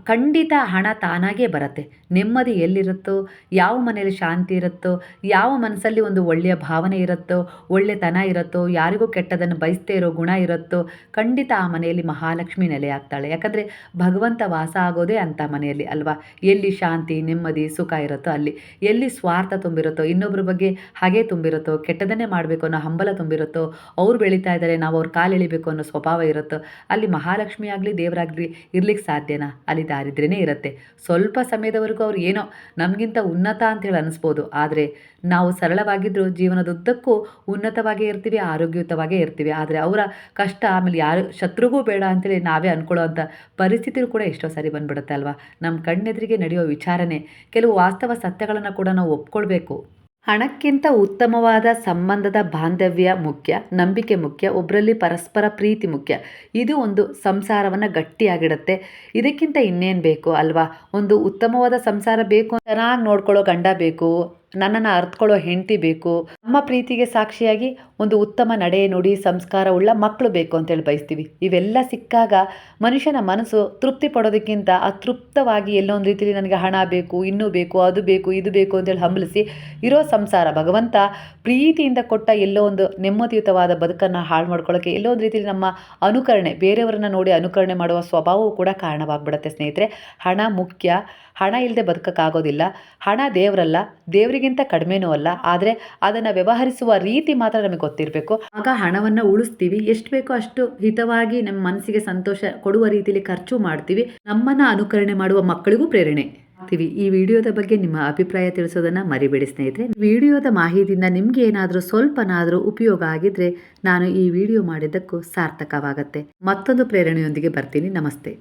ಖಂಡಿತ ಹಣ ತಾನಾಗೇ ಬರುತ್ತೆ. ನೆಮ್ಮದಿ ಎಲ್ಲಿರುತ್ತೋ, ಯಾವ ಮನೆಯಲ್ಲಿ ಶಾಂತಿ ಇರುತ್ತೋ, ಯಾವ ಮನಸ್ಸಲ್ಲಿ ಒಂದು ಒಳ್ಳೆಯ ಭಾವನೆ ಇರುತ್ತೋ, ಒಳ್ಳೆತನ ಇರುತ್ತೋ, ಯಾರಿಗೂ ಕೆಟ್ಟದನ್ನು ಬಯಸ್ತೇ ಇರೋ ಗುಣ ಇರುತ್ತೋ, ಖಂಡಿತ ಆ ಮನೆಯಲ್ಲಿ ಮಹಾಲಕ್ಷ್ಮಿ ನೆಲೆಯಾಗ್ತಾಳೆ ಯಾಕಂದರೆ ಭಗವಂತ ವಾಸ ಆಗೋದೇ ಅಂಥ ಮನೆಯಲ್ಲಿ ಅಲ್ವಾ? ಎಲ್ಲಿ ಶಾಂತಿ, ನೆಮ್ಮದಿ, ಸುಖ ಇರುತ್ತೋ ಅಲ್ಲಿ. ಎಲ್ಲಿ ಸ್ವಾರ್ಥ ತುಂಬಿರುತ್ತೋ ಇನ್ನೊಬ್ಬರ ಬಗ್ಗೆ ಹಾಗೆ ತುಂಬಿರುತ್ತೋ, ಕೆಟ್ಟದನ್ನೇ ಮಾಡಬೇಕು ಅನ್ನೋ ಹಂಬಲ ತುಂಬಿರುತ್ತೋ, ಅವ್ರು ಬೆಳೀತಾ ಇದ್ದಾರೆ, ನಾವು ಅವ್ರ ಕಾಲು ಎಳಿಬೇಕು ಅನ್ನೋ ಸ್ವಭಾವ ಇರುತ್ತೋ, ಅಲ್ಲಿ ಮಹಾಲಕ್ಷ್ಮಿ ಆಗಲಿ ದೇವರಾಗಲಿ ಇರ್ಲಿಕ್ಕೆ ಸಾಧ್ಯನಾ? ಅಲ್ಲಿ ದಾರಿದ್ರ್ಯನೇ ಇರುತ್ತೆ. ಸ್ವಲ್ಪ ಸಮಯದವರೆಗೂ ಅವ್ರು ಏನೋ ನಮಗಿಂತ ಉನ್ನತ ಅಂತೇಳಿ ಅನಿಸ್ಬೋದು. ಆದರೆ ನಾವು ಸರಳವಾಗಿದ್ದರೂ ಜೀವನದುದ್ದಕ್ಕೂ ಉನ್ನತವಾಗೇ ಇರ್ತೀವಿ, ಆರೋಗ್ಯಯುತವಾಗೇ ಇರ್ತೀವಿ. ಆದರೆ ಅವರ ಕಷ್ಟ ಆಮೇಲೆ ಯಾರು ಶತ್ರುಗೂ ಬೇಡ ಅಂತೇಳಿ ನಾವೇ ಅಂದ್ಕೊಳ್ಳೋ ಅಂಥ ಪರಿಸ್ಥಿತಿಯೂ ಕೂಡ ಎಷ್ಟೋ ಸಾರಿ ಬಂದ್ಬಿಡುತ್ತೆ ಅಲ್ವಾ? ನಮ್ಮ ಕಣ್ಣೆದುರಿಗೆ ನಡೆಯೋ ವಿಚಾರನೇ. ಕೆಲವು ವಾಸ್ತವ ಸತ್ಯಗಳನ್ನು ಕೂಡ ನಾವು ಒಪ್ಕೊಳ್ಬೇಕು. ಹಣಕ್ಕಿಂತ ಉತ್ತಮವಾದ ಸಂಬಂಧದ ಬಾಂಧವ್ಯ ಮುಖ್ಯ, ನಂಬಿಕೆ ಮುಖ್ಯ ಒಬ್ಬರಲ್ಲಿ ಪರಸ್ಪರ ಪ್ರೀತಿ ಮುಖ್ಯ. ಇದು ಒಂದು ಸಂಸಾರವನ್ನು ಗಟ್ಟಿಯಾಗಿಡುತ್ತೆ. ಇದಕ್ಕಿಂತ ಇನ್ನೇನು ಬೇಕು ಅಲ್ವಾ? ಒಂದು ಉತ್ತಮವಾದ ಸಂಸಾರ ಬೇಕು ಚೆನ್ನಾಗಿ ನೋಡ್ಕೊಳ್ಳೋ ಗಂಡ ಬೇಕು. ನನ್ನನ್ನು ಅರ್ಥಕೊಳ್ಳೋ ಹೆಂಡತಿ ಬೇಕು, ನಮ್ಮ ಪ್ರೀತಿಗೆ ಸಾಕ್ಷಿಯಾಗಿ ಒಂದು ಉತ್ತಮ ನಡೆ ನುಡಿ, ಸಂಸ್ಕಾರ ಉಳ್ಳ ಮಕ್ಕಳು ಬೇಕು ಅಂತೇಳಿ ಬಯಸ್ತೀವಿ. ಇವೆಲ್ಲ ಸಿಕ್ಕಾಗ ಮನುಷ್ಯನ ಮನಸ್ಸು ತೃಪ್ತಿ ಪಡೋದಕ್ಕಿಂತ ಅತೃಪ್ತವಾಗಿ ಎಲ್ಲೋ ಒಂದು ರೀತಿಯಲ್ಲಿ ನನಗೆ ಹಣ ಬೇಕು, ಇನ್ನೂ ಬೇಕು, ಅದು ಬೇಕು, ಇದು ಬೇಕು ಅಂತೇಳಿ ಹಂಬಲಿಸಿ ಇರೋ ಸಂಸಾರ. ಭಗವಂತ ಪ್ರೀತಿಯಿಂದ ಕೊಟ್ಟ ಎಲ್ಲೋ ಒಂದು ನೆಮ್ಮದಿಯುತವಾದ ಬದುಕನ್ನು ಹಾಳು ಮಾಡ್ಕೊಳ್ಳೋಕ್ಕೆ ಎಲ್ಲೋ ಒಂದು ರೀತಿಯಲ್ಲಿ ನಮ್ಮ ಅನುಕರಣೆ, ಬೇರೆಯವರನ್ನ ನೋಡಿ ಅನುಕರಣೆ ಮಾಡುವ ಸ್ವಭಾವವು ಕೂಡ ಕಾರಣವಾಗ್ಬಿಡುತ್ತೆ ಸ್ನೇಹಿತರೆ. ಹಣ ಮುಖ್ಯ ಹಣ ಇಲ್ಲದೆ ಬದುಕೋಕ್ಕಾಗೋದಿಲ್ಲ. ಹಣ ದೇವರಲ್ಲ, ದೇವರಿಗಿಂತ ಕಡಿಮೆನೂ ಅಲ್ಲ. ಆದರೆ ಅದನ್ನು ವ್ಯವಹರಿಸುವ ರೀತಿ ಮಾತ್ರ ನಮಗೆ ಗೊತ್ತಿರಬೇಕು. ಆಗ ಹಣವನ್ನು ಉಳಿಸ್ತೀವಿ. ಎಷ್ಟು ಬೇಕೋ ಅಷ್ಟು ಹಿತವಾಗಿ ನಮ್ಮ ಮನಸ್ಸಿಗೆ ಸಂತೋಷ ಕೊಡುವ ರೀತಿಯಲ್ಲಿ ಖರ್ಚು ಮಾಡ್ತೀವಿ. ನಮ್ಮನ್ನು ಅನುಕರಣೆ ಮಾಡುವ ಮಕ್ಕಳಿಗೂ ಪ್ರೇರಣೆ ಆಗ್ತೀವಿ. ಈ ವಿಡಿಯೋದ ಬಗ್ಗೆ ನಿಮ್ಮ ಅಭಿಪ್ರಾಯ ತಿಳಿಸೋದನ್ನ ಮರಿಬೇಡಿ ಸ್ನೇಹಿತರೆ. ವಿಡಿಯೋದ ಮಾಹಿತಿಯಿಂದ ನಿಮ್ಗೆ ಏನಾದರೂ ಸ್ವಲ್ಪನಾದರೂ ಉಪಯೋಗ ಆಗಿದ್ರೆ ನಾನು ಈ ವಿಡಿಯೋ ಮಾಡಿದ್ದಕ್ಕೂ ಸಾರ್ಥಕವಾಗತ್ತೆ. ಮತ್ತೊಂದು ಪ್ರೇರಣೆಯೊಂದಿಗೆ ಬರ್ತೀನಿ. ನಮಸ್ತೆ.